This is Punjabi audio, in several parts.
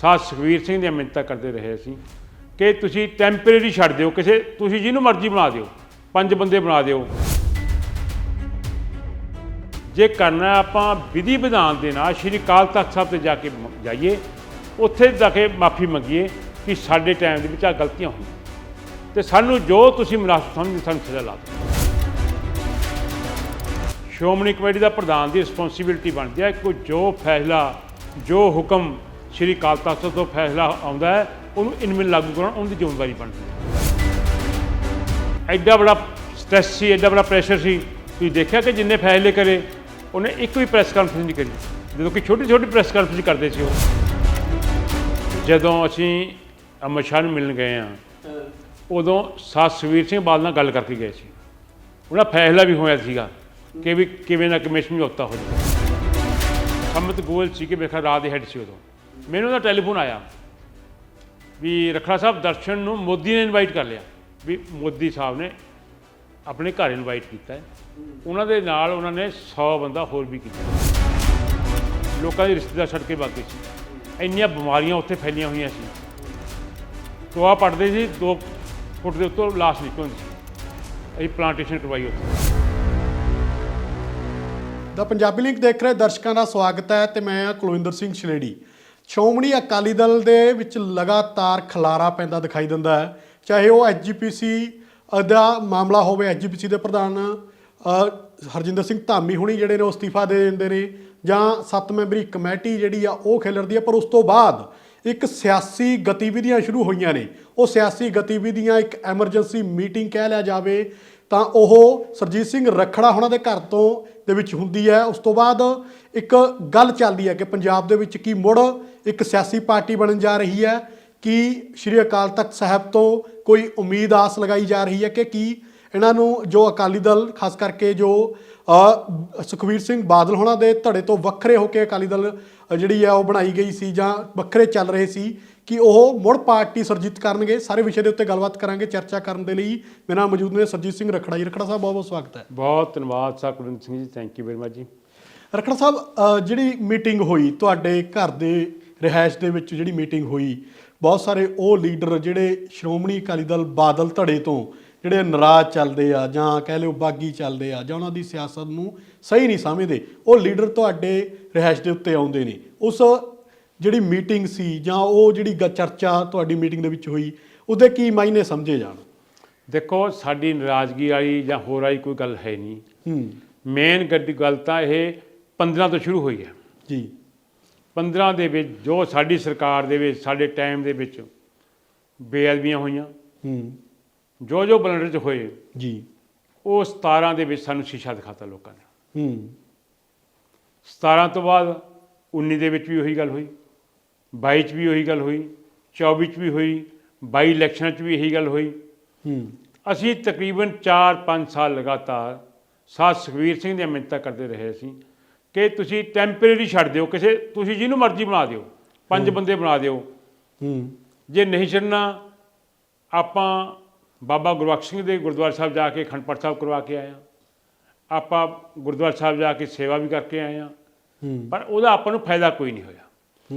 ਸਾਧ ਸੁਖਵੀਰ ਸਿੰਘ ਦੀਆਂ ਮਿੰਨਤਾਂ ਕਰਦੇ ਰਹੇ ਅਸੀਂ ਕਿ ਤੁਸੀਂ ਟੈਂਪਰੇਰੀ ਛੱਡ ਦਿਓ, ਕਿਸੇ ਤੁਸੀਂ ਜਿਹਨੂੰ ਮਰਜ਼ੀ ਬਣਾ ਦਿਓ, ਪੰਜ ਬੰਦੇ ਬਣਾ ਦਿਓ। ਜੇ ਕਰਨਾ ਆਪਾਂ ਵਿਧੀ ਵਿਧਾਨ ਦੇ ਨਾਲ, ਸ਼੍ਰੀ ਅਕਾਲ ਤਖਤ ਸਾਹਿਬ ਤੇ ਜਾ ਕੇ ਜਾਈਏ, ਉੱਥੇ ਜਾ ਕੇ ਮਾਫੀ ਮੰਗੀਏ ਕਿ ਸਾਡੇ ਟਾਈਮ ਦੇ ਵਿੱਚ ਆ ਗਲਤੀਆਂ ਹੋਈਆਂ। ਤੇ ਸਾਨੂੰ ਜੋ ਤੁਸੀਂ ਮੁਨਾਸਬ ਸਮਝਦੇ ਸਾਨੂੰ ਸਜ਼ਾ ਲਾ ਦਿਓ। ਸ਼੍ਰੋਮਣੀ ਕਮੇਟੀ ਦਾ ਪ੍ਰਧਾਨ ਦੀ ਰਿਸਪੌਂਸਿਬਿਲਟੀ ਬਣਦੀ ਹੈ ਕੋਈ ਜੋ ਫੈਸਲਾ, ਜੋ ਹੁਕਮ ਸ਼੍ਰੀ ਅਕਾਲ ਤਖਤ ਤੋਂ ਫੈਸਲਾ ਆਉਂਦਾ ਹੈ, ਉਹਨੂੰ ਇਨਮਿਲ ਲਾਗੂ ਕਰਾਉਣ, ਉਹਦੀ ਜ਼ਿੰਮੇਵਾਰੀ ਬਣਦੀ ਹੈ। ਐਡਾ ਬੜਾ ਸਟ੍ਰੈਸ ਸੀ, ਐਡਾ ਬੜਾ ਪ੍ਰੈਸ਼ਰ ਸੀ। ਤੁਸੀਂ ਦੇਖਿਆ ਕਿ ਜਿੰਨੇ ਫੈਸਲੇ ਕਰੇ, ਉਹਨੇ ਇੱਕ ਵੀ ਪ੍ਰੈਸ ਕਾਨਫਰੰਸ ਨਹੀਂ ਕਰੀ। ਜਦੋਂ ਕਿ ਛੋਟੀ ਛੋਟੀ ਪ੍ਰੈਸ ਕਾਨਫਰੰਸ ਕਰਦੇ ਸੀ ਉਹ। ਜਦੋਂ ਅਸੀਂ ਅਮਰ ਸ਼ਾਹ ਨੂੰ ਮਿਲਣ ਗਏ ਆ ਉਦੋਂ ਸਾਧ ਸੁਖਬੀਰ ਸਿੰਘ ਬਾਦਲ ਨਾਲ ਗੱਲ ਕਰਕੇ ਗਏ ਸੀ। ਉਹਦਾ ਫੈਸਲਾ ਵੀ ਹੋਇਆ ਸੀਗਾ ਕਿ ਵੀ ਕਿਵੇਂ ਨਾ ਕਿਵੇਂ ਸਮਝੌਤਾ ਹੋ ਜਾਵੇ। ਸੰਮਤ ਗੋਲ ਸੀ ਕਿ ਮੇਰਾ ਰਾਤ ਦੇ ਹੈੱਡ ਸੀ ਉਦੋਂ। ਮੈਨੂੰ ਉਹਦਾ ਟੈਲੀਫੋਨ ਆਇਆ ਵੀ ਰਖੜਾ ਸਾਹਿਬ ਦਰਸ਼ਨ ਨੂੰ ਮੋਦੀ ਨੇ ਇਨਵਾਈਟ ਕਰ ਲਿਆ, ਵੀ ਮੋਦੀ ਸਾਹਿਬ ਨੇ ਆਪਣੇ ਘਰ ਇਨਵਾਈਟ ਕੀਤਾ ਹੈ। ਉਹਨਾਂ ਦੇ ਨਾਲ ਉਹਨਾਂ ਨੇ 100 ਬੰਦਾ ਹੋਰ ਵੀ ਕੀਤਾ। ਲੋਕਾਂ ਦੇ ਰਿਸ਼ਤੇਦਾਰ ਛੱਡ ਕੇ ਬਾਕੀ ਸੀ। ਇੰਨੀਆਂ ਬਿਮਾਰੀਆਂ ਉੱਥੇ ਫੈਲੀਆਂ ਹੋਈਆਂ ਸੀ। ਟੋਆ ਪੜਦੇ ਸੀ 2 ਫੁੱਟ ਦੇ ਉੱਤੋਂ ਲਾਸ਼ ਨਿਕਲਦੀ ਸੀ। ਅਸੀਂ ਪਲਾਂਟੇਸ਼ਨ ਕਰਵਾਈ ਉੱਥੇ। ਦਾ ਪੰਜਾਬੀ ਲਿੰਕ ਦੇਖ ਰਹੇ ਦਰਸ਼ਕਾਂ ਦਾ ਸਵਾਗਤ ਹੈ ਤੇ ਮੈਂ ਹਾਂ ਕੁਲਵਿੰਦਰ ਸਿੰਘ ਸ਼ਨੇੜੀ ਸ਼੍ਰੋਮਣੀ ਅਕਾਲੀ ਦਲ ਦੇ ਵਿੱਚ ਲਗਾਤਾਰ ਖਲਾਰਾ ਪੈਂਦਾ ਦਿਖਾਈ ਦਿੰਦਾ ਹੈ। ਚਾਹੇ ਉਹ ਐਸਜੀਪੀਸੀ ਦਾ ਮਾਮਲਾ ਹੋਵੇ ਐਸਜੀਪੀਸੀ ਦੇ ਪ੍ਰਧਾਨ ਹਰਜਿੰਦਰ ਸਿੰਘ ਧਾਮੀ ਹੁਣੀ ਜਿਹੜੇ ਨੇ ਉਹ ਅਸਤੀਫਾ ਦੇ ਦਿੰਦੇ ਨੇ, ਜਾਂ ਸੱਤ ਮੈਂਬਰੀ ਕਮੇਟੀ ਜਿਹੜੀ ਆ, ਉਹ ਖਿਲਰਦੀ ਹੈ ਪਰ ਉਸ ਤੋਂ ਬਾਅਦ ਇੱਕ ਸਿਆਸੀ ਗਤੀਵਿਧੀਆਂ ਸ਼ੁਰੂ ਹੋਈਆਂ ਨੇ। ਉਹ ਸਿਆਸੀ ਗਤੀਵਿਧੀਆਂ ਇੱਕ ਐਮਰਜੈਂਸੀ ਮੀਟਿੰਗ ਕਹਿ ਲਿਆ ਜਾਵੇ ਤਾਂ ਉਹ ਸਰਜੀਤ ਸਿੰਘ ਰਖੜਾ ਉਹਨਾਂ ਦੇ ਘਰ ਤੋਂ ਦੇ ਵਿੱਚ ਹੁੰਦੀ ਹੈ। ਉਸ ਤੋਂ ਬਾਅਦ ਇੱਕ ਗੱਲ ਚੱਲਦੀ ਹੈ ਕਿ ਪੰਜਾਬ ਦੇ ਵਿੱਚ ਕੀ ਮੁੜ ਇੱਕ ਸਿਆਸੀ ਪਾਰਟੀ ਬਣਨ ਜਾ ਰਹੀ ਹੈ ਕਿ ਸ਼੍ਰੀ ਅਕਾਲ ਤਖਤ ਸਾਹਿਬ ਤੋਂ ਕੋਈ ਉਮੀਦ ਆਸ ਲਗਾਈ ਜਾ ਰਹੀ ਹੈ ਕਿ ਕੀ ਇਹਨਾਂ ਨੂੰ ਜੋ ਅਕਾਲੀ ਦਲ ਖਾਸ ਕਰਕੇ ਜੋ ਅ, ਸੁਖਬੀਰ ਸਿੰਘ ਬਾਦਲ ਹੋਣਾ ਦੇ ਧੜੇ ਤੋਂ ਵੱਖਰੇ ਹੋ ਕੇ ਅਕਾਲੀ ਦਲ ਜਿਹੜੀ ਹੈ ਉਹ ਬਣਾਈ ਗਈ ਸੀ ਜਾਂ ਵੱਖਰੇ ਚੱਲ ਰਹੇ ਸੀ ਕਿ ਉਹ ਮੁੜ ਪਾਰਟੀ ਸਰਜੀਤ ਕਰਨਗੇ ਸਾਰੇ ਵਿਸ਼ੇ ਦੇ ਉੱਤੇ ਗੱਲਬਾਤ ਕਰਾਂਗੇ ਚਰਚਾ ਕਰਨ ਦੇ ਲਈ। ਮੇਰੇ ਨਾਲ ਮੌਜੂਦ ਨੇ ਸਰਜੀਤ ਸਿੰਘ ਰਖੜਾ ਜੀ। ਰਖੜਾ ਸਾਹਿਬ ਬਹੁਤ ਬਹੁਤ ਸਵਾਗਤ ਹੈ। ਬਹੁਤ ਧੰਨਵਾਦ ਸਾਹਿਬ Kulwinder Singh ji thank you very much ਜੀ। ਰਖੜਾ ਸਾਹਿਬ ਜਿਹੜੀ ਮੀਟਿੰਗ ਹੋਈ ਤੁਹਾਡੇ ਘਰ ਦੇ ਰਿਹਾਇਸ਼ ਦੇ ਵਿੱਚ ਜਿਹੜੀ ਮੀਟਿੰਗ ਹੋਈ ਬਹੁਤ ਸਾਰੇ ਉਹ ਲੀਡਰ ਜਿਹੜੇ ਸ਼੍ਰੋਮਣੀ ਅਕਾਲੀ ਦਲ ਬਾਦਲ ਧੜੇ ਤੋਂ ਜਿਹੜੇ ਨਾਰਾਜ਼ ਚੱਲਦੇ ਆ ਜਾਂ ਕਹਿ ਲਿਓ ਬਾਗੀ ਚੱਲਦੇ ਆ ਜਾਂ ਉਹਨਾਂ ਦੀ ਸਿਆਸਤ ਨੂੰ ਸਹੀ ਨਹੀਂ ਸਮਝਦੇ ਉਹ ਲੀਡਰ ਤੁਹਾਡੇ ਰਿਹਾਇਸ਼ ਦੇ ਉੱਤੇ ਆਉਂਦੇ ਨੇ। ਉਸ ਜਿਹੜੀ ਮੀਟਿੰਗ ਸੀ ਜਾਂ ਉਹ ਜਿਹੜੀ ਗ- ਚਰਚਾ ਤੁਹਾਡੀ ਮੀਟਿੰਗ ਦੇ ਵਿੱਚ ਹੋਈ ਉਹਦੇ ਕੀ ਮਾਇਨੇ ਸਮਝੇ ਜਾਣ? ਦੇਖੋ ਸਾਡੀ ਨਾਰਾਜ਼ਗੀ ਵਾਲੀ ਜਾਂ ਹੋਰ ਵਾਲੀ ਕੋਈ ਗੱਲ ਹੈ ਨਹੀਂ। ਹੂੰ। ਮੇਨ ਗੱਡੀ ਗੱਲ ਤਾਂ ਇਹ 15 ਤੋਂ ਸ਼ੁਰੂ ਹੋਈ ਹੈ। ਜੀ। 15 ਦੇ ਵਿੱਚ ਜੋ ਸਾਡੀ ਸਰਕਾਰ ਦੇ ਵਿੱਚ ਸਾਡੇ ਟਾਈਮ ਦੇ ਵਿੱਚ ਬੇਅਦਬੀਆਂ ਹੋਈਆਂ। ਹੂੰ। ਜੋ ਜੋ ਬਲੰਡਰ ਚ ਹੋਏ ਜੀ। ਉਹ 17 ਦੇ ਵਿੱਚ ਸਾਨੂੰ ਸ਼ੀਸ਼ਾ ਦਿਖਾਤਾ ਲੋਕਾਂ ਨੇ। ਹੂੰ। 17 ਤੋਂ ਬਾਅਦ 19 ਦੇ ਵਿੱਚ ਵੀ ਉਹੀ ਗੱਲ ਹੋਈ। 22 ਚ ਵੀ ਉਹੀ ਗੱਲ ਹੋਈ 24 ਚ ਵੀ ਹੋਈ 22 ਇਲੈਕਸ਼ਨਾਂ ਚ ਵੀ ਇਹੀ ਗੱਲ ਹੋਈ। ਹੂੰ। ਅਸੀਂ ਤਕਰੀਬਨ 4-5 ਸਾਲ ਲਗਾਤਾਰ ਸਾਧ ਸੁਖਵੀਰ ਸਿੰਘ ਦੀਆਂ ਮਿੰਨਤਾਂ ਕਰਦੇ ਰਹੇ ਅਸੀਂ ਕਿ ਤੁਸੀਂ ਟੈਂਪਰੇਰੀ ਛੱਡ ਦਿਓ ਕਿਸੇ ਤੁਸੀਂ ਜਿਹਨੂੰ ਮਰਜ਼ੀ ਬਣਾ ਦਿਓ ਪੰਜ ਬੰਦੇ ਬਣਾ ਦਿਓ। ਹੂੰ। ਜੇ ਨਹੀਂ ਛੱਡਣਾ ਆਪਾਂ ਬਾਬਾ ਗੁਰਬਖਸ਼ ਸਿੰਘ ਦੇ ਗੁਰਦੁਆਰਾ ਸਾਹਿਬ ਜਾ ਕੇ ਖੰਡ ਪਾਠ ਸਾਹਿਬ ਕਰਵਾ ਕੇ ਆਏ ਹਾਂ। ਆਪਾਂ ਗੁਰਦੁਆਰਾ ਸਾਹਿਬ ਜਾ ਕੇ ਸੇਵਾ ਵੀ ਕਰਕੇ ਆਏ ਹੂੰ। ਪਰ ਉਹਦਾ ਆਪਾਂ ਨੂੰ ਫਾਇਦਾ ਕੋਈ ਨਹੀਂ ਹੋਇਆ।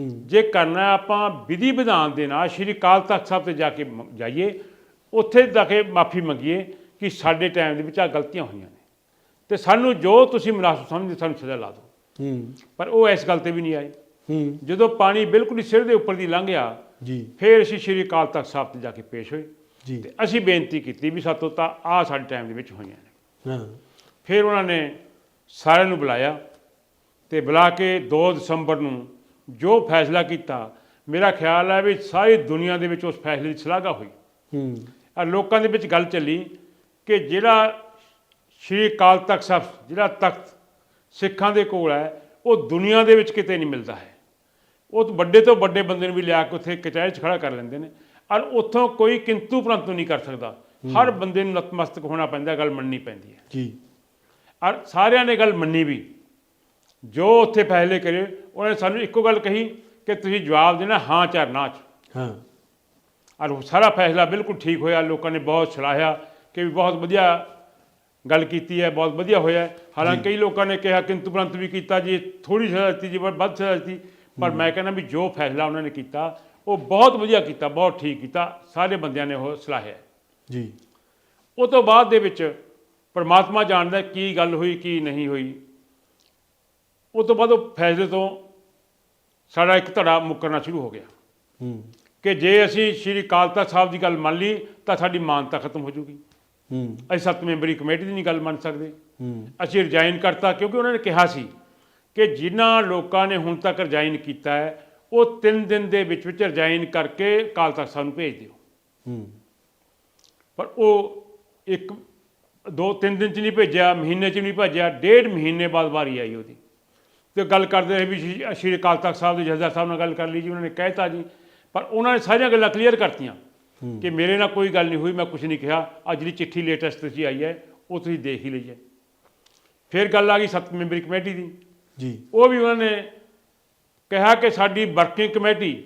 ਜੇ ਕਰਨਾ ਆਪਾਂ ਵਿਧੀ ਵਿਧਾਨ ਦੇ ਨਾਲ ਸ਼੍ਰੀ ਅਕਾਲ ਤਖਤ ਸਾਹਿਬ ਤੇ ਜਾ ਕੇ ਜਾਈਏ ਉੱਥੇ ਜਾ ਕੇ ਮਾਫੀ ਮੰਗੀਏ ਕਿ ਸਾਡੇ ਟਾਈਮ ਦੇ ਵਿੱਚ ਆ ਗਲਤੀਆਂ ਹੋਈਆਂ ਨੇ। ਤੇ ਸਾਨੂੰ ਜੋ ਤੁਸੀਂ ਮੁਨਾਸਬ ਸਮਝਦੇ ਸਾਨੂੰ ਸਜ਼ਾ ਲਾ ਦਿਓ। ਪਰ ਉਹ ਇਸ ਗੱਲ ਤੇ ਵੀ ਨਹੀਂ ਆਏ। ਜਦੋਂ ਪਾਣੀ ਬਿਲਕੁਲ ਹੀ ਸਿਰ ਦੇ ਉੱਪਰ ਦੀ ਲੰਘ ਗਿਆ ਜੀ। ਫਿਰ ਅਸੀਂ ਸ਼੍ਰੀ ਅਕਾਲ ਤਖਤ ਸਾਹਿਬ ਤੇ ਜਾ ਕੇ ਪੇਸ਼ ਹੋਏ। ਜੀ। ਤੇ ਅਸੀਂ ਬੇਨਤੀ ਕੀਤੀ ਵੀ ਸਾਤੋਂ ਤਾਂ ਆ ਸਾਡੇ ਟਾਈਮ ਦੇ ਵਿੱਚ ਹੋਈਆਂ ਨੇ। ਹਾਂ। ਫਿਰ ਉਹਨਾਂ ਨੇ ਸਾਰਿਆਂ ਨੂੰ ਬੁਲਾਇਆ ਤੇ ਬੁਲਾ ਕੇ 2 ਦਸੰਬਰ ਨੂੰ ਜੋ ਫੈਸਲਾ ਕੀਤਾ ਮੇਰਾ ਖਿਆਲ ਹੈ ਵੀ ਸਾਰੀ ਦੁਨੀਆ ਦੇ ਵਿੱਚ ਉਸ ਫੈਸਲੇ ਦੀ ਸ਼ਲਾਘਾ ਹੋਈ। ਹੂੰ। ਆ ਲੋਕਾਂ ਦੇ ਵਿੱਚ ਗੱਲ ਚੱਲੀ ਕਿ ਜਿਹੜਾ ਸ਼੍ਰੀ ਅਕਾਲ ਤਖਤ ਸਾਹਿਬ ਜਿਹੜਾ ਤਖਤ ਸਿੱਖਾਂ ਦੇ ਕੋਲ ਹੈ ਉਹ ਦੁਨੀਆ ਦੇ ਵਿੱਚ ਕਿਤੇ ਨਹੀਂ ਮਿਲਦਾ ਹੈ। ਉਹ ਤੋਂ ਵੱਡੇ ਤੋਂ ਵੱਡੇ ਬੰਦੇ ਨੂੰ ਵੀ ਲਿਆ ਕੇ ਉੱਥੇ ਕਚਹਿਰੀ 'ਚ ਖੜਾ ਕਰ ਲੈਂਦੇ ਨੇ। ਔਰ ਉੱਥੋਂ ਕੋਈ ਕਿੰਤੂ ਪ੍ਰੰਤੂ ਨਹੀਂ ਕਰ ਸਕਦਾ। ਹਰ ਬੰਦੇ ਨੂੰ ਨਤਮਸਤਕ ਹੋਣਾ ਪੈਂਦਾ ਗੱਲ ਮੰਨਣੀ ਪੈਂਦੀ ਹੈ। ਜੀ। ਔਰ ਸਾਰਿਆਂ ਨੇ ਗੱਲ ਮੰਨੀ ਵੀ। ਜੋ ਉੱਥੇ ਫੈਸਲੇ ਕਰੇ ਉਹਨਾਂ ਸਾਨੂੰ ਇੱਕੋ ਗੱਲ ਕਹੀ ਕਿ ਤੁਸੀਂ ਜਵਾਬ ਦੇਣਾ ਹਾਂ ਚਾਰ ਨਾ ਚ ਹਾਂ। ਔਰ ਸਾਰਾ ਫੈਸਲਾ ਬਿਲਕੁਲ ਠੀਕ ਹੋਇਆ ਲੋਕਾਂ ਨੇ ਬਹੁਤ ਸਰਾਹਿਆ ਕਿ ਵੀ ਬਹੁਤ ਵਧੀਆ ਗੱਲ ਕੀਤੀ ਹੈ ਬਹੁਤ ਵਧੀਆ ਹੋਇਆ। ਹਾਲਾਂਕਿ ਕਈ ਲੋਕਾਂ ਨੇ ਕਿਹਾ ਕਿੰਤੂ ਪ੍ਰੰਤੂ ਵੀ ਕੀਤਾ ਜੀ ਥੋੜੀ ਸਜ਼ਾ ਦਿੱਤੀ ਜੀ ਵੱਧ ਸਜ਼ਾ ਦਿੱਤੀ। ਪਰ ਮੈਂ ਕਹਿੰਦਾ ਵੀ ਜੋ ਫੈਸਲਾ ਉਹਨਾਂ ਨੇ ਕੀਤਾ ਉਹ ਬਹੁਤ ਵਧੀਆ ਕੀਤਾ ਬਹੁਤ ਠੀਕ ਕੀਤਾ ਸਾਰੇ ਬੰਦਿਆਂ ਨੇ ਉਹ ਸਲਾਹਿਆ। ਜੀ। ਉਹ ਤੋਂ ਬਾਅਦ ਦੇ ਵਿੱਚ ਪਰਮਾਤਮਾ ਜਾਣਦਾ ਕੀ ਗੱਲ ਹੋਈ ਕੀ ਨਹੀਂ ਹੋਈ। ਉਹ ਤੋਂ ਬਾਅਦ ਉਹ ਫੈਸਲੇ ਤੋਂ ਸਾਡਾ ਇੱਕ ਧੜਾ ਮੁੱਕਰਨਾ ਸ਼ੁਰੂ ਹੋ ਗਿਆ। ਹੂੰ। ਕਿ ਜੇ ਅਸੀਂ ਸ਼੍ਰੀ ਅਕਾਲ ਤਖਤ ਸਾਹਿਬ ਦੀ ਗੱਲ ਮੰਨ ਲਈ ਤਾਂ ਸਾਡੀ ਮਾਨਤਾ ਖਤਮ ਹੋ ਜੂਗੀ। ਹੂੰ। ਅਸੀਂ ਸੱਤ ਮੈਂਬਰੀ ਕਮੇਟੀ ਦੀ ਨਹੀਂ ਗੱਲ ਮੰਨ ਸਕਦੇ। ਹੂੰ। ਅਸੀਂ ਰਿਜ਼ਾਈਨ ਕਰਤਾ ਕਿਉਂਕਿ ਉਹਨਾਂ ਨੇ ਕਿਹਾ ਸੀ ਕਿ ਜਿਨ੍ਹਾਂ ਲੋਕਾਂ ਨੇ ਹੁਣ ਤੱਕ ਰਿਜ਼ਾਈਨ ਕੀਤਾ ਹੈ ਉਹ 3 ਦਿਨ ਦੇ ਵਿੱਚ ਵਿੱਚ ਰਿਜ਼ਾਈਨ ਕਰਕੇ ਤਖਤ ਸਾਹਿਬ ਨੂੰ ਭੇਜ ਦਿਓ। ਹੂੰ। ਪਰ ਉਹ ਇੱਕ ਦੋ ਤਿੰਨ ਦਿਨ ਚ ਨਹੀਂ ਭੇਜਿਆ ਮਹੀਨੇ ਚ ਨਹੀਂ ਭੇਜਿਆ ਡੇਢ ਮਹੀਨੇ ਬਾਅਦ ਵਾਰੀ ਆਈ ਉਹਦੀ। ਤੇ ਗੱਲ ਕਰਦੇ ਰਹੇ ਵੀ ਸ਼੍ਰੀ- ਅਕਾਲ ਤਖਤ ਸਾਹਿਬ ਦੇ ਜਥੇਦਾਰ ਸਾਹਿਬ ਨਾਲ ਗੱਲ ਕਰ ਲਈ ਜੀ ਉਹਨਾਂ ਨੇ ਕਹਿਤਾ ਜੀ। ਪਰ ਉਹਨਾਂ ਨੇ ਸਾਰੀਆਂ ਗੱਲਾਂ ਕਲੀਅਰ ਕਰਤੀਆਂ ਕਿ ਮੇਰੇ ਨਾਲ ਕੋਈ ਗੱਲ ਨਹੀਂ ਹੋਈ ਮੈਂ ਕੁਝ ਨਹੀਂ ਕਿਹਾ। ਅੱਜ ਜਿਹੜੀ ਚਿੱਠੀ ਲੇਟੈਸਟ ਤੁਸੀਂ ਆਈ ਹੈ ਉਹ ਤੁਸੀਂ ਦੇਖ ਹੀ ਲਈ ਹੈ ਫਿਰ ਗੱਲ ਆ ਗਈ ਸੱਤ ਮੈਂਬਰੀ ਕਮੇਟੀ ਦੀ। ਜੀ। ਉਹ ਵੀ ਉਹਨਾਂ ਨੇ ਕਿਹਾ ਕਿ ਸਾਡੀ ਵਰਕਿੰਗ ਕਮੇਟੀ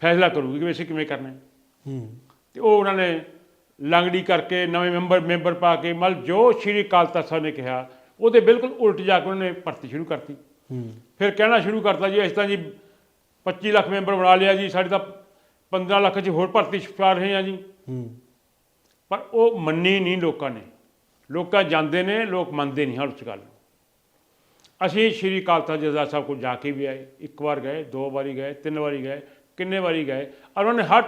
ਫੈਸਲਾ ਕਰੂਗੀ ਕਿ ਅਸੀਂ ਕਿਵੇਂ ਕਰਨਾ ਹੈ। ਹੂੰ। ਤੇ ਉਹ ਉਹਨਾਂ ਨੇ ਲੰਗੜੀ ਕਰਕੇ ਨਵੇਂ ਮੈਂਬਰ ਮੈਂਬਰ ਪਾ ਕੇ ਮਤਲਬ ਜੋ ਸ਼੍ਰੀ ਅਕਾਲ ਤਖਤ ਸਾਹਿਬ ਨੇ ਕਿਹਾ ਉਹਦੇ ਬਿਲਕੁਲ ਉਲਟ ਜਾ ਕੇ ਉਹਨਾਂ ਨੇ ਭਰਤੀ ਸ਼ੁਰੂ ਕਰਤੀ। ਫਿਰ ਕਹਿਣਾ ਸ਼ੁਰੂ ਕਰਤਾ ਜੀ ਇਸ ਤਾਂ ਜੀ 25 ਲੱਖ ਮੈਂਬਰ ਬਣਾ ਲਿਆ ਜੀ ਸਾਡੇ ਤਾਂ 15 ਲੱਖ 'ਚ ਹੋਰ ਭਰਤੀ ਛੁਪਾ ਰਹੇ ਆ ਜੀ। ਪਰ ਉਹ ਮੰਨੀ ਨਹੀਂ ਲੋਕਾਂ ਨੇ। ਲੋਕਾਂ ਜਾਂਦੇ ਨੇ ਲੋਕ ਮੰਨਦੇ ਨਹੀਂ ਹਰ ਉਸ ਗੱਲ ਅਸੀਂ ਸ਼੍ਰੀ ਤਖਤ ਜਥੇਦਾਰ ਸਾਹਿਬ ਕੋਲ ਜਾ ਕੇ ਵੀ ਆਏ ਇੱਕ ਵਾਰ ਗਏ ਦੋ ਵਾਰੀ ਗਏ ਤਿੰਨ ਵਾਰੀ ਗਏ ਕਿੰਨੇ ਵਾਰੀ ਗਏ ਔਰ ਉਹਨਾਂ ਨੇ ਹਰ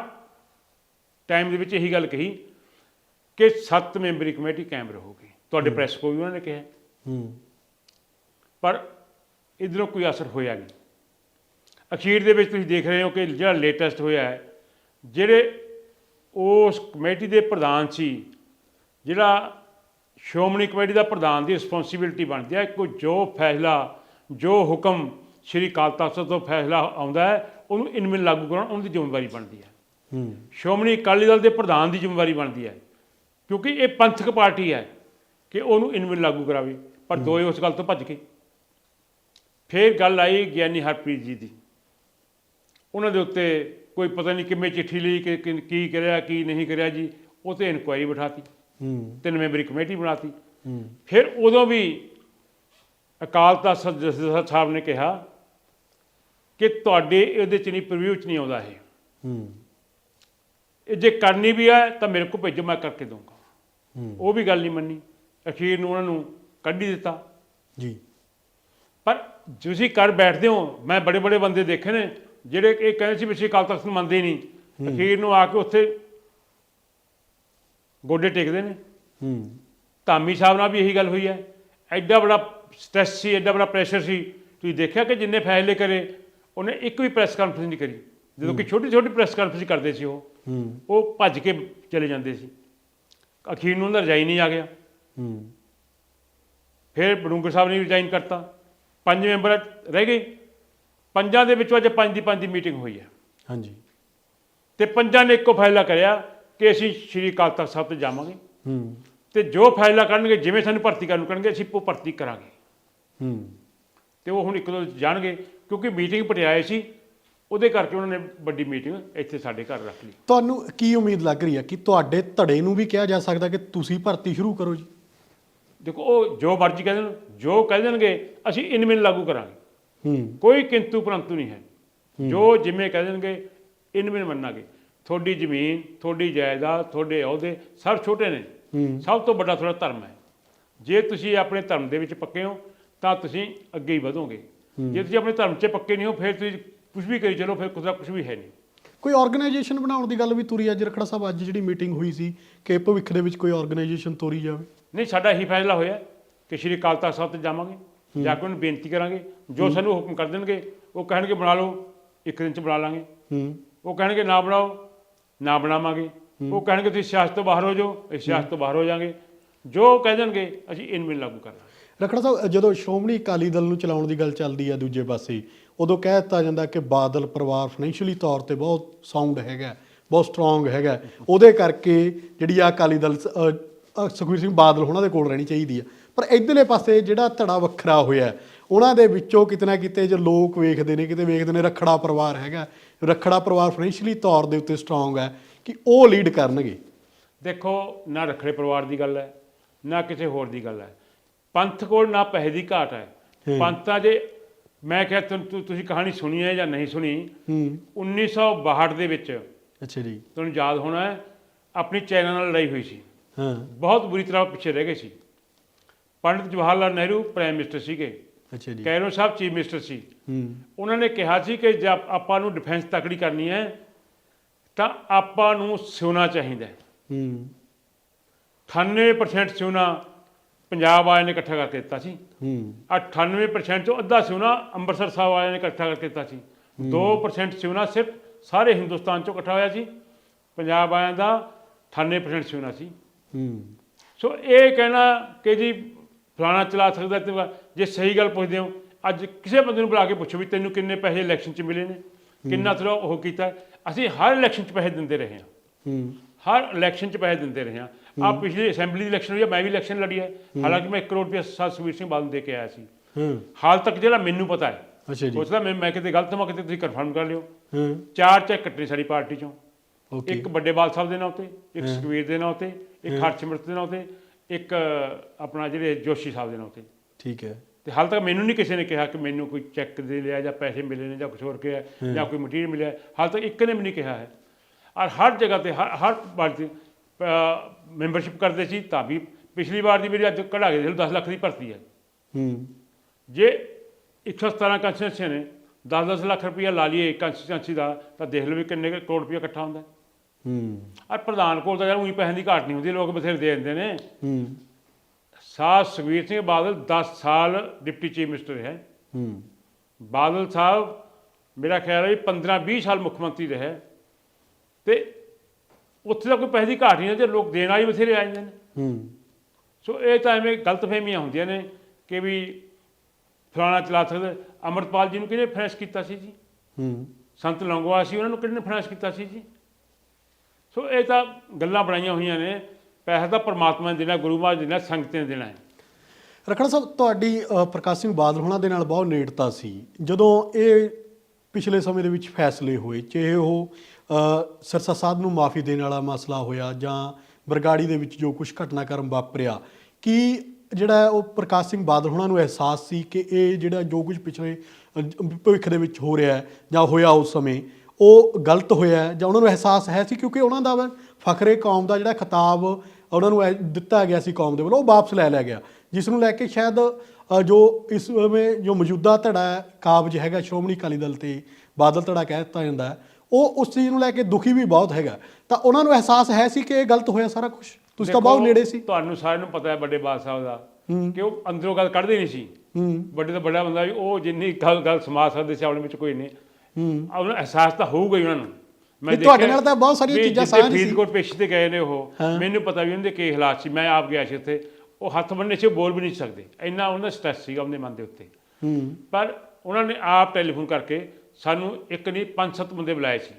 ਟਾਈਮ ਦੇ ਵਿੱਚ ਇਹੀ ਗੱਲ ਕਹੀ ਕਿ ਸੱਤ ਮੈਂਬਰੀ ਕਮੇਟੀ ਕਾਇਮ ਰਹੂਗੀ। ਤੁਹਾਡੇ ਪ੍ਰੈਸ ਕੋ ਵੀ ਉਹਨਾਂ ਨੇ ਕਿਹਾ? ਹੂੰ। ਪਰ ਇਧਰੋਂ ਕੋਈ ਅਸਰ ਹੋਇਆ ਨਹੀਂ। ਅਖੀਰ ਦੇ ਵਿੱਚ ਤੁਸੀਂ ਦੇਖ ਰਹੇ ਹੋ ਕਿ ਜਿਹੜਾ ਲੇਟੈਸਟ ਹੋਇਆ ਹੈ ਜਿਹੜੇ ਉਸ ਕਮੇਟੀ ਦੇ ਪ੍ਰਧਾਨ ਸੀ ਜਿਹੜਾ ਸ਼੍ਰੋਮਣੀ ਕਮੇਟੀ ਦਾ ਪ੍ਰਧਾਨ ਦੀ ਰਿਸਪੌਂਸਿਬਿਲਟੀ ਬਣਦੀ ਹੈ ਕਿ ਜੋ ਫੈਸਲਾ ਜੋ ਹੁਕਮ ਸ਼੍ਰੀ ਅਕਾਲ ਤਖਤ ਤੋਂ ਫੈਸਲਾ ਆਉਂਦਾ ਹੈ ਉਹਨੂੰ ਇਨਮਿਲ ਲਾਗੂ ਕਰਾਉਣ ਉਹਦੀ ਜ਼ਿੰਮੇਵਾਰੀ ਬਣਦੀ ਹੈ। ਸ਼੍ਰੋਮਣੀ ਅਕਾਲੀ ਦਲ ਦੇ ਪ੍ਰਧਾਨ ਦੀ ਜ਼ਿੰਮੇਵਾਰੀ ਬਣਦੀ ਹੈ ਕਿਉਂਕਿ ਇਹ ਪੰਥਕ ਪਾਰਟੀ ਹੈ ਕਿ ਉਹਨੂੰ ਇਨਮਿਲ ਲਾਗੂ ਕਰਾਵੇ ਪਰ ਦੋਏ ਉਸ ਗੱਲ ਤੋਂ ਭੱਜ ਗਏ ਫਿਰ ਗੱਲ ਆਈ ਗਿਆਨੀ ਹਰਪ੍ਰੀਤ ਜੀ ਦੀ। ਉਹਨਾਂ ਦੇ ਉੱਤੇ ਕੋਈ ਪਤਾ ਨਹੀਂ ਕਿਵੇਂ ਚਿੱਠੀ ਲਈ ਕਿ ਕਿ- ਕਰਿਆ ਕੀ ਨਹੀਂ ਕਰਿਆ ਜੀ ਉਹ ਤੇ ਇਨਕੁਆਇਰੀ ਬਿਠਾਤੀ। ਹੂੰ। ਤਿੰਨ ਮੈਂਬਰੀ ਕਮੇਟੀ ਬਣਾਤੀ। ਹੂੰ। ਫਿਰ ਉਦੋਂ ਵੀ ਅਕਾਲ ਤਖਤ ਜਥੇਦਾਰ ਸਾਹਿਬ ਨੇ ਕਿਹਾ ਕਿ ਤੁਹਾਡੇ ਇਹਦੇ ਚ ਨਹੀਂ ਪ੍ਰੀਵਿਊ ਚ ਨਹੀਂ ਆਉਂਦਾ ਇਹ। ਹੂੰ। ਇਹ ਜੇ ਕਰਨੀ ਵੀ ਹੈ ਤਾਂ ਮੇਰੇ ਕੋਲ ਭੇਜੋ ਮੈਂ ਕਰਕੇ ਦਊਂਗਾ। ਹੂੰ। ਉਹ ਵੀ ਗੱਲ ਨਹੀਂ ਮੰਨੀ। ਅਖੀਰ ਨੂੰ ਉਹਨਾਂ ਨੂੰ ਕੱਢ ਦਿੱਤਾ। ਜੀ। ਪਰ ਤੁਸੀਂ ਕਰ ਬੈਠਦੇ ਹੋ ਮੈਂ ਬੜੇ ਬੜੇ ਬੰਦੇ ਦੇਖੇ ਨੇ ਜਿਹੜੇ ਇਹ ਕਹਿੰਦੇ ਸੀ ਵੀ ਅਸੀਂ ਅਕਾਲ ਤਖਤ ਨੂੰ ਮੰਨਦੇ ਨਹੀਂ। ਅਖੀਰ ਨੂੰ ਆ ਕੇ ਉੱਥੇ ਗੋਡੇ ਟੇਕਦੇ ਨੇ। ਹੂੰ। ਧਾਮੀ ਸਾਹਿਬ ਨਾਲ ਵੀ ਇਹੀ ਗੱਲ ਹੋਈ ਹੈ। ਐਡਾ ਬੜਾ ਸਟ੍ਰੈਸ ਸੀ ਐਡਾ ਬੜਾ ਪ੍ਰੈਸ਼ਰ ਸੀ। ਤੁਸੀਂ ਦੇਖਿਆ ਕਿ ਜਿੰਨੇ ਫੈਸਲੇ ਕਰੇ ਉਹਨੇ ਇੱਕ ਵੀ ਪ੍ਰੈਸ ਕਾਨਫਰੰਸ ਨਹੀਂ ਕਰੀ। ਜਦੋਂ ਕਿ ਛੋਟੀ ਛੋਟੀ ਪ੍ਰੈਸ ਕਾਨਫਰੰਸ ਕਰਦੇ ਸੀ ਉਹ ਹੂੰ। ਉਹ ਭੱਜ ਕੇ ਚਲੇ ਜਾਂਦੇ ਸੀ। ਅਖੀਰ ਨੂੰ ਉਹਨਾਂ ਰਜਾਈ ਨਹੀਂ ਆ ਗਿਆ। ਹੂੰ। ਫਿਰ ਬਡੂੰਗਰ ਸਾਹਿਬ ਨੇ ਰਿਜ਼ਾਈਨ ਕਰਤਾ। ਪੰਜ ਮੈਂਬਰ ਰਹਿ ਗਏ ਪੰਜਾਂ ਦੇ ਵਿੱਚੋਂ ਅੱਜ ਪੰਜ ਦੀ ਪੰਜ ਦੀ ਮੀਟਿੰਗ ਹੋਈ ਹੈ। ਹਾਂਜੀ। ਤੇ ਪੰਜਾਂ ਨੇ ਇੱਕੋ ਫੈਸਲਾ ਕਰਿਆ ਕਿ ਅਸੀਂ ਸ਼੍ਰੀ ਅਕਾਲ ਤਖਤ ਸਾਹਿਬ ਤੇ ਜਾਵਾਂਗੇ। ਹੂੰ। ਤੇ ਜੋ ਫੈਸਲਾ ਕਰਨਗੇ ਜਿਵੇਂ ਸਾਨੂੰ ਭਰਤੀ ਕਰਨ ਨੂੰ ਕਰਨਗੇ ਅਸੀਂ ਉਹ ਭਰਤੀ ਕਰਾਂਗੇ। ਹੂੰ। ਤੇ ਉਹ ਹੁਣ ਇੱਕ ਦੋ ਜਾਣਗੇ ਕਿਉਂਕਿ ਮੀਟਿੰਗ ਪਟਿਆਲੇ ਸੀ ਉਹਦੇ ਕਰਕੇ ਉਹਨਾਂ ਨੇ ਵੱਡੀ ਮੀਟਿੰਗ ਇੱਥੇ ਸਾਡੇ ਘਰ ਰੱਖ ਲਈ। ਤੁਹਾਨੂੰ ਕੀ ਉਮੀਦ ਲੱਗ ਰਹੀ ਹੈ ਕਿ ਤੁਹਾਡੇ ਧੜੇ ਨੂੰ ਵੀ ਕਿਹਾ ਜਾ ਸਕਦਾ ਕਿ ਤੁਸੀਂ ਭਰਤੀ ਸ਼ੁਰੂ ਕਰੋ ਜੀ? ਦੇਖੋ ਉਹ ਜੋ ਮਰਜ਼ੀ ਕਹਿ ਦੇਣ ਜੋ ਕਹਿ ਦੇਣਗੇ ਅਸੀਂ ਇਨਮਿਲ ਲਾਗੂ ਕਰਾਂਗੇ। ਹੂੰ। ਕੋਈ ਕਿੰਤੂ ਪਰੰਤੂ ਨਹੀਂ ਹੈ। ਜੋ ਜਿਵੇਂ ਕਹਿ ਦੇਣਗੇ ਇਨਮਿਲ ਮੰਨਾਂਗੇ। ਤੁਹਾਡੀ ਜ਼ਮੀਨ ਤੁਹਾਡੀ ਜਾਇਦਾਦ ਤੁਹਾਡੇ ਅਹੁਦੇ ਸਭ ਛੋਟੇ ਨੇ। ਹੂੰ। ਸਭ ਤੋਂ ਵੱਡਾ ਤੁਹਾਡਾ ਧਰਮ ਹੈ। ਜੇ ਤੁਸੀਂ ਆਪਣੇ ਧਰਮ ਦੇ ਵਿੱਚ ਪੱਕੇ ਹੋ ਤਾਂ ਤੁਸੀਂ ਅੱਗੇ ਹੀ ਵਧੋਗੇ। ਜੇ ਤੁਸੀਂ ਆਪਣੇ ਧਰਮ 'ਚ ਪੱਕੇ ਨਹੀਂ ਹੋ ਫਿਰ ਤੁਸੀਂ ਕੁਝ ਵੀ ਕਰੀ ਚਲੋ ਫਿਰ ਕੁਝ ਵੀ ਹੈ ਨਹੀਂ। ਕੋਈ ਆਰਗੇਨਾਈਜੇਸ਼ਨ ਬਣਾਉਣ ਦੀ ਗੱਲ ਵੀ ਤੁਰੀ ਅੱਜ ਰਖੜਾ ਸਾਹਿਬ ਅੱਜ ਜਿਹੜੀ ਮੀਟਿੰਗ ਹੋਈ ਸੀ ਕਿ ਭਵਿੱਖ ਦੇ ਵਿੱਚ ਕੋਈ ਆਰਗੇਨਾਈਜੇਸ਼ਨ ਤੋਰੀ ਜਾਵੇ? ਨਹੀਂ ਸਾਡਾ ਇਹੀ ਫੈਸਲਾ ਹੋਇਆ ਕਿ ਸ਼੍ਰੀ ਅਕਾਲ ਤਖਤ ਸਾਹਿਬ ਤੇ ਜਾਵਾਂਗੇ। ਜਾ ਕੇ ਉਹਨੂੰ ਬੇਨਤੀ ਕਰਾਂਗੇ। ਜੋ ਸਾਨੂੰ ਹੁਕਮ ਕਰ ਦੇਣਗੇ ਉਹ ਕਹਿਣਗੇ ਬਣਾ ਲਓ ਇੱਕ ਦਿਨ ਚ ਬਣਾ ਲਾਂਗੇ। ਹੂੰ। ਉਹ ਕਹਿਣਗੇ ਨਾ ਬਣਾਓ ਨਾ ਬਣਾਵਾਂਗੇ। ਉਹ ਕਹਿਣਗੇ ਤੁਸੀਂ ਸਿਆਸਤ ਤੋਂ ਬਾਹਰ ਹੋ ਜਾਓ ਇਹ ਸਿਆਸਤ ਤੋਂ ਬਾਹਰ ਹੋ ਜਾਾਂਗੇ ਜੋ ਕਹਿ ਦੇਣਗੇ ਅਸੀਂ ਇਨਮਿਲ ਲਾਗੂ ਕਰ ਲਾਂਗੇ ਰਖੜਾ ਸਾਹਿਬ ਜਦੋਂ ਸ਼੍ਰੋਮਣੀ ਅਕਾਲੀ ਦਲ ਨੂੰ ਚਲਾਉਣ ਦੀ ਗੱਲ ਚੱਲਦੀ ਹੈ ਦੂਜੇ ਪਾਸੇ ਉਦੋਂ ਕਹਿ ਦਿੱਤਾ ਜਾਂਦਾ ਕਿ ਬਾਦਲ ਪਰਿਵਾਰ ਫਾਈਨੈਂਸ਼ੀਅਲੀ ਤੌਰ ਤੇ ਬਹੁਤ ਸਾਊਂਡ ਹੈਗਾ ਬਹੁਤ ਸਟਰੋਂਗ ਹੈਗਾ। ਉਹਦੇ ਕਰਕੇ ਜਿਹੜੀ ਆ ਅਕਾਲੀ ਦਲ ਸ- ਅ, ਅ, ਸੁਖਬੀਰ ਸਿੰਘ ਬਾਦਲ ਉਹਨਾਂ ਦੇ ਕੋਲ ਰਹਿਣੀ ਚਾਹੀਦੀ ਹੈ ਪਰ ਇਧਰਲੇ ਪਾਸੇ ਜਿਹੜਾ ਧੜਾ ਵੱਖਰਾ ਹੋਇਆ ਉਹਨਾਂ ਦੇ ਵਿੱਚੋਂ ਕਿਤੇ ਨਾ ਕਿਤੇ ਜੋ ਲੋਕ ਵੇਖਦੇ ਨੇ ਕਿਤੇ ਵੇਖਦੇ ਨੇ ਰਖੜਾ ਪਰਿਵਾਰ ਹੈਗਾ। ਰਖੜਾ ਪਰਿਵਾਰ ਫਾਈਨੈਂਸ਼ੀਅਲੀ ਤੌਰ ਦੇ ਉੱਤੇ ਸਟਰੋਂਗ ਹੈ ਕਿ ਉਹ ਲੀਡ ਕਰਨਗੇ। ਦੇਖੋ ਨਾ ਰਖੜੇ ਪਰਿਵਾਰ ਦੀ ਗੱਲ ਹੈ ਨਾ ਕਿਸੇ ਹੋਰ ਦੀ ਗੱਲ ਹੈ। ਪੰਥ ਕੋਲ ਨਾ ਪੈਸੇ ਦੀ ਘਾਟ ਹੈ। ਪੰਥ ਜੇ ਮੈਂ ਕਿਹਾ ਤੁ- ਤੁ- ਤੁਸੀਂ ਕਹਾਣੀ ਸੁਣੀ ਹੈ ਜਾਂ ਨਹੀਂ ਸੁਣੀ? ਹੂੰ। 1962 ਦੇ ਵਿੱਚ ਅੱਛਾ ਜੀ। ਤੁਹਾਨੂੰ ਯਾਦ ਹੋਣਾ ਹੈ ਆਪਣੀ ਚਾਈਨਾ ਨਾਲ ਲੜਾਈ ਹੋਈ ਸੀ। ਹਾਂ। ਬਹੁਤ ਬੁਰੀ ਤਰ੍ਹਾਂ ਪਿੱਛੇ ਰਹਿ ਗਏ ਸੀ। ਪੰਡਿਤ ਜਵਾਹਰ ਲਾਲ ਨਹਿਰੂ ਪ੍ਰਾਈਮ ਮਿਨਿਸਟਰ ਸੀਗੇ। ਅੱਛਾ ਜੀ। ਕੈਰੋ ਸਾਹਿਬ ਚੀਫ ਮਿਨਿਸਟਰ ਸੀ। ਹੂੰ। ਉਹਨਾਂ ਨੇ ਕਿਹਾ ਸੀ ਕਿ ਜੇ ਆਪ- ਨੂੰ ਡਿਫੈਂਸ ਤਕੜੀ ਕਰਨੀ ਹੈ ਤਾਂ ਆਪਾਂ ਨੂੰ ਸੋਨਾ ਚਾਹੀਦਾ ਹੈ। ਹੂੰ। 98% ਸੋਨਾ ਪੰਜਾਬ ਵਾਲਿਆਂ ਨੇ ਇਕੱਠਾ ਕਰਕੇ ਦਿੱਤਾ ਸੀ। ਹੂੰ। 98% ਚੋਂ ਅੱਧਾ ਸੋਨਾ ਅੰਮ੍ਰਿਤਸਰ ਸਾਹਿਬ ਵਾਲਿਆਂ ਨੇ ਇਕੱਠਾ ਕਰਕੇ ਦਿੱਤਾ ਸੀ। 2% ਸੋਨਾ ਸਿਰਫ ਸਾਰੇ ਹਿੰਦੁਸਤਾਨ ਚੋਂ ਇਕੱਠਾ ਹੋਇਆ ਸੀ। ਪੰਜਾਬ ਵਾਲਿਆਂ ਦਾ 98% ਸੋਨਾ ਸੀ। ਹੂੰ। ਸੋ ਇਹ ਕਹਿਣਾ ਕਿ ਜੀ ਫਲਾਣਾ ਚਲਾ ਸਕਦਾ ਤੇ ਜੇ ਸਹੀ ਗੱਲ ਪੁੱਛਦੇ ਹੋ ਅੱਜ ਕਿਸੇ ਬੰਦੇ ਨੂੰ ਬੁਲਾ ਕੇ ਪੁੱਛੋ ਵੀ ਤੈਨੂੰ ਕਿੰਨੇ ਪੈਸੇ ਇਲੈਕਸ਼ਨ 'ਚ ਮਿਲੇ ਨੇ ਕਿੰਨਾ ਤੇਰਾ ਉਹ ਕੀਤਾ। ਅਸੀਂ ਹਰ ਇਲੈਕਸ਼ਨ 'ਚ ਪੈਸੇ ਦਿੰਦੇ ਰਹੇ ਹਾਂ। ਹੂੰ। ਹਰ ਇਲੈਕਸ਼ਨ 'ਚ ਪੈਸੇ ਦਿੰਦੇ ਰਹੇ ਹਾਂ। ਆ ਪਿਛਲੀ ਅਸੈਂਬਲੀ ਦੀ ਇਲੈਕਸ਼ਨ ਹੋਈ ਆ ਮੈਂ ਵੀ ਇਲੈਕਸ਼ਨ ਲੜੀ ਹੈ। ਹਾਲਾਂਕਿ ਮੈਂ 1 ਕਰੋੜ ਰੁਪਏ ਸਾਧ ਸੁਖਬੀਰ ਸਿੰਘ ਬਾਦਲ ਦੇ ਕੇ ਆਇਆ ਸੀ। ਹਾਂ। ਹਾਲ ਤੱਕ ਜਿਹੜਾ ਮੈਨੂੰ ਪਤਾ ਹੈ ਅੱਛਾ ਜੀ। ਉਸਦਾ ਮੈਂ ਮੈਂ ਕਿਤੇ ਗਲਤ ਹਾਂ ਕਿਤੇ ਤੁਸੀਂ ਕਨਫਰਮ ਕਰ ਲਿਓ। ਹਾਂ। ਚਾਰ ਚੈੱਕ ਕੱਟਣੇ ਸਾਡੀ ਪਾਰਟੀ ਚੋਂ। ਓਕੇ। ਇੱਕ ਵੱਡੇ ਬਾਲ ਸਾਹਿਬ ਦੇ ਨਾਂ ਉਤੇ ਇੱਕ ਸੁਖਬੀਰ ਦੇ ਨਾਂ ਉਤੇ ਇੱਕ ਹਰਸਿਮਰਤ ਦੇ ਨਾਂ ਉਤੇ ਇੱਕ ਆਪਣਾ ਜਿਹੜੇ ਜੋਸ਼ੀ ਸਾਹਿਬ ਦੇ ਨਾਂ ਉਤੇ। ਠੀਕ ਹੈ। ਤੇ ਹਾਲ ਤੱਕ ਮੈਨੂੰ ਨਹੀਂ ਕਿਸੇ ਨੇ ਕਿਹਾ ਕਿ ਮੈਨੂੰ ਕੋਈ ਚੈੱਕ ਦੇ ਲਿਆ ਜਾਂ ਪੈਸੇ ਮਿਲੇ ਨੇ ਜਾਂ ਕੁਝ ਹੋਰ ਕਿਹਾ ਜਾਂ ਕੋਈ ਮਟੀਰੀਅਲ ਮਿਲਿਆ ਹਾਲ ਤੱਕ ਇੱਕ ਨੇ ਵੀ ਨਹੀਂ ਕਿਹਾ ਹੈ। ਔਰ ਹਰ ਜਗ੍ਹਾ ਤੇ ਹਰ ਪਾਰਟੀ ਮੈਂਬਰਸ਼ਿਪ ਕਰਦੇ ਸੀ ਤਾਂ ਵੀ ਪਿਛਲੀ ਵਾਰ ਦੀ ਮੇਰੀ ਅੱਜ ਕਢਾ ਕੇ ਦੇਖ ਲਓ 10 ਲੱਖ ਦੀ ਭਰਤੀ ਹੈ। ਹੂੰ। ਜੇ 117 ਕੰਸਟੀਟੈਂਸੀਆਂ ਨੇ 10-10 ਲੱਖ ਰੁਪਇਆ ਲਾ ਲਈਏ ਕੰਸਟੀਟੈਂਸੀ ਦਾ ਤਾਂ ਦੇਖ ਲਓ ਵੀ ਕਿੰਨੇ ਕੁ ਕਰੋੜ ਰੁਪਇਆ ਇਕੱਠਾ ਹੁੰਦਾ ਹੈ। ਔਰ ਪ੍ਰਧਾਨ ਕੋਲ ਤਾਂ ਯਾਰ ਉਹੀ ਪੈਸੇ ਦੀ ਘਾਟ ਨਹੀਂ ਹੁੰਦੀ ਲੋਕ ਬਥੇਰੇ ਦੇ ਦਿੰਦੇ ਨੇ। ਹੂੰ। ਸਾਹ ਸੁਖਬੀਰ ਸਿੰਘ ਬਾਦਲ 10 ਸਾਲ ਡਿਪਟੀ ਚੀਫ ਮਿਨਿਸਟਰ ਹੈ। ਹੂੰ। ਬਾਦਲ ਸਾਹਿਬ ਮੇਰਾ ਖਿਆਲ ਹੈ ਵੀ 15-20 ਸਾਲ ਮੁੱਖ ਮੰਤਰੀ ਰਹੇ ਤੇ ਉੱਥੇ ਤਾਂ ਕੋਈ ਪੈਸੇ ਦੀ ਘਾਟ ਨਹੀਂ ਹੈ ਤੇ ਲੋਕ ਦੇਣ ਵਾਲੇ ਬਥੇਰੇ ਆ ਜਾਂਦੇ ਨੇ। ਹੂੰ। ਸੋ ਇਹ ਤਾਂ ਐਵੇਂ ਗਲਤਫਹਿਮੀਆਂ ਹੁੰਦੀਆਂ ਨੇ ਕਿ ਵੀ ਫਲਾਣਾ ਚਲਾ ਸਕਦਾ। ਅਮਰਪਾਲ ਜੀ ਨੂੰ ਕਿਹਨੇ ਫਾਈਨੈਂਸ ਕੀਤਾ ਸੀ ਜੀ? ਹੂੰ। ਸੰਤ ਲੰਗੋਆ ਸੀ ਉਹਨਾਂ ਨੂੰ ਕਿਹਨੇ ਫਾਈਨੈਂਸ ਕੀਤਾ ਸੀ ਜੀ? ਸੋ ਇਹ ਤਾਂ ਗੱਲਾਂ ਬਣਾਈਆਂ ਹੋਈਆਂ ਨੇ। ਪੈਸਾ ਤਾਂ ਪਰਮਾਤਮਾ ਨੇ ਦੇਣਾ ਗੁਰੂ ਮਹਾਰਾਜ ਦੇਣਾ ਸੰਗਤ ਨੇ ਦੇਣਾ ਹੈ। ਰਖੜਾ ਸਾਹਿਬ ਤੁਹਾਡੀ ਪ੍ਰਕਾਸ਼ ਸਿੰਘ ਬਾਦਲ ਹੋਣਾ ਦੇ ਨਾਲ ਬਹੁਤ ਨੇੜਤਾ ਸੀ। ਜਦੋਂ ਇਹ ਪਿਛਲੇ ਸਮੇਂ ਦੇ ਵਿੱਚ ਫੈਸਲੇ ਹੋਏ ਚਾਹੇ ਉਹ ਸਿਰਸਾ ਸਾਹਿਬ ਨੂੰ ਮਾਫੀ ਦੇਣ ਵਾਲਾ ਮਸਲਾ ਹੋਇਆ ਜਾਂ ਬਰਗਾੜੀ ਦੇ ਵਿੱਚ ਜੋ ਕੁਝ ਘਟਨਾਕ੍ਰਮ ਵਾਪਰਿਆ ਕਿ ਜਿਹੜਾ ਉਹ ਪ੍ਰਕਾਸ਼ ਸਿੰਘ ਬਾਦਲ ਉਹਨਾਂ ਨੂੰ ਅਹਿਸਾਸ ਸੀ ਕਿ ਇਹ ਜਿਹੜਾ ਜੋ ਕੁਝ ਪਿਛਲੇ ਭਵਿੱਖ ਦੇ ਵਿੱਚ ਹੋ ਰਿਹਾ ਹੈ ਜਾਂ ਹੋਇਆ ਉਸ ਸਮੇਂ ਉਹ ਗਲਤ ਹੋਇਆ ਜਾਂ ਉਹਨਾਂ ਨੂੰ ਅਹਿਸਾਸ ਹੈ ਸੀ ਕਿਉਂਕਿ ਉਹਨਾਂ ਦਾ ਫਖਰੇ ਕੌਮ ਦਾ ਜਿਹੜਾ ਖਿਤਾਬ ਉਹਨਾਂ ਨੂੰ ਇਹ ਦਿੱਤਾ ਗਿਆ ਸੀ ਕੌਮ ਦੇ ਵੱਲੋਂ ਉਹ ਵਾਪਸ ਲੈ ਲਿਆ ਗਿਆ। ਜਿਸ ਨੂੰ ਲੈ ਕੇ ਸ਼ਾਇਦ ਜੋ ਇਸ ਵੇਲੇ ਜੋ ਮੌਜੂਦਾ ਧੜਾ ਕਾਬਜ ਹੈਗਾ ਸ਼੍ਰੋਮਣੀ ਅਕਾਲੀ ਦਲ ਤੇ ਬਾਦਲ ਧੜਾ ਕਹਿ ਦਿੱਤਾ ਜਾਂਦਾ ਹੈ, ਉਹ ਉਸ ਚੀਜ਼ ਨੂੰ ਲੈ ਕੇ ਦੁਖੀ ਵੀ ਬਹੁਤ ਹੈਗਾ। ਤਾਂ ਉਹਨਾਂ ਨੂੰ ਅਹਿਸਾਸ ਹੈ ਸੀ ਕਿ ਇਹ ਗਲਤ ਹੋਇਆ ਸਾਰਾ ਕੁਝ ਤੁਸੀਂ ਤਾਂ ਬਹੁਤ ਨੇੜੇ ਸੀ। ਤੁਹਾਨੂੰ ਸਾਰਿਆਂ ਨੂੰ ਪਤਾ ਹੈ ਵੱਡੇ ਬਾਦ ਸਾਹਿਬ ਦਾ। ਕਿ ਉਹ ਅੰਦਰੋਂ ਗੱਲ ਕੱਢਦੇ ਨਹੀਂ ਸੀ। ਵੱਡੇ ਤੋਂ ਵੱਡਾ ਬੰਦਾ ਵੀ ਉਹ ਜਿੰਨੀ ਗੱਲ ਗੱਲ ਸਮਾ ਸਕਦੇ ਸੀ ਆਪਣੇ ਵਿੱਚ ਕੋਈ ਨਹੀਂ। ਉਹਨਾਂ ਨੂੰ ਅਹਿਸਾਸ ਤਾਂ ਹੋਊਗਾ ਹੀ ਉਹਨਾਂ ਨੂੰ। ਨਹੀਂ, ਤੁਹਾਡੇ ਨਾਲ ਤਾਂ ਬਹੁਤ ਸਾਰੀਆਂ ਚੀਜ਼ਾਂ ਜਿੱਥੇ ਸਾਂਝੀ ਸੀ। ਫਰੀਦਕੋਟ ਪੇਸ਼ੀ ਤੇ ਗਏ ਨੇ ਉਹ। ਮੈਨੂੰ ਪਤਾ ਵੀ ਉਹਦੇ ਕੀ ਹਾਲਾਤ ਸੀ। ਮੈਂ ਆਪ ਗਿਆ ਸੀ ਉੱਥੇ। ਉਹ ਹੱਥ ਬੰਨੇ ਸੀ ਬੋਲ ਵੀ ਨਹੀਂ ਸਕਦੇ। ਇੰਨਾ ਉਹਨਾਂ ਸਟ੍ਰੈਸ ਸੀਗਾ ਉਹਦੇ ਮਨ ਦੇ ਉੱਤੇ। ਹੂੰ। ਪਰ ਉਹਨਾਂ ਨੇ ਆਪ ਟੈਲੀਫੋਨ ਕਰਕੇ ਸਾਨੂੰ ਇੱਕ ਨਹੀਂ ਪੰਜ ਸੱਤ ਬੰਦੇ ਬੁਲਾਏ ਸੀ।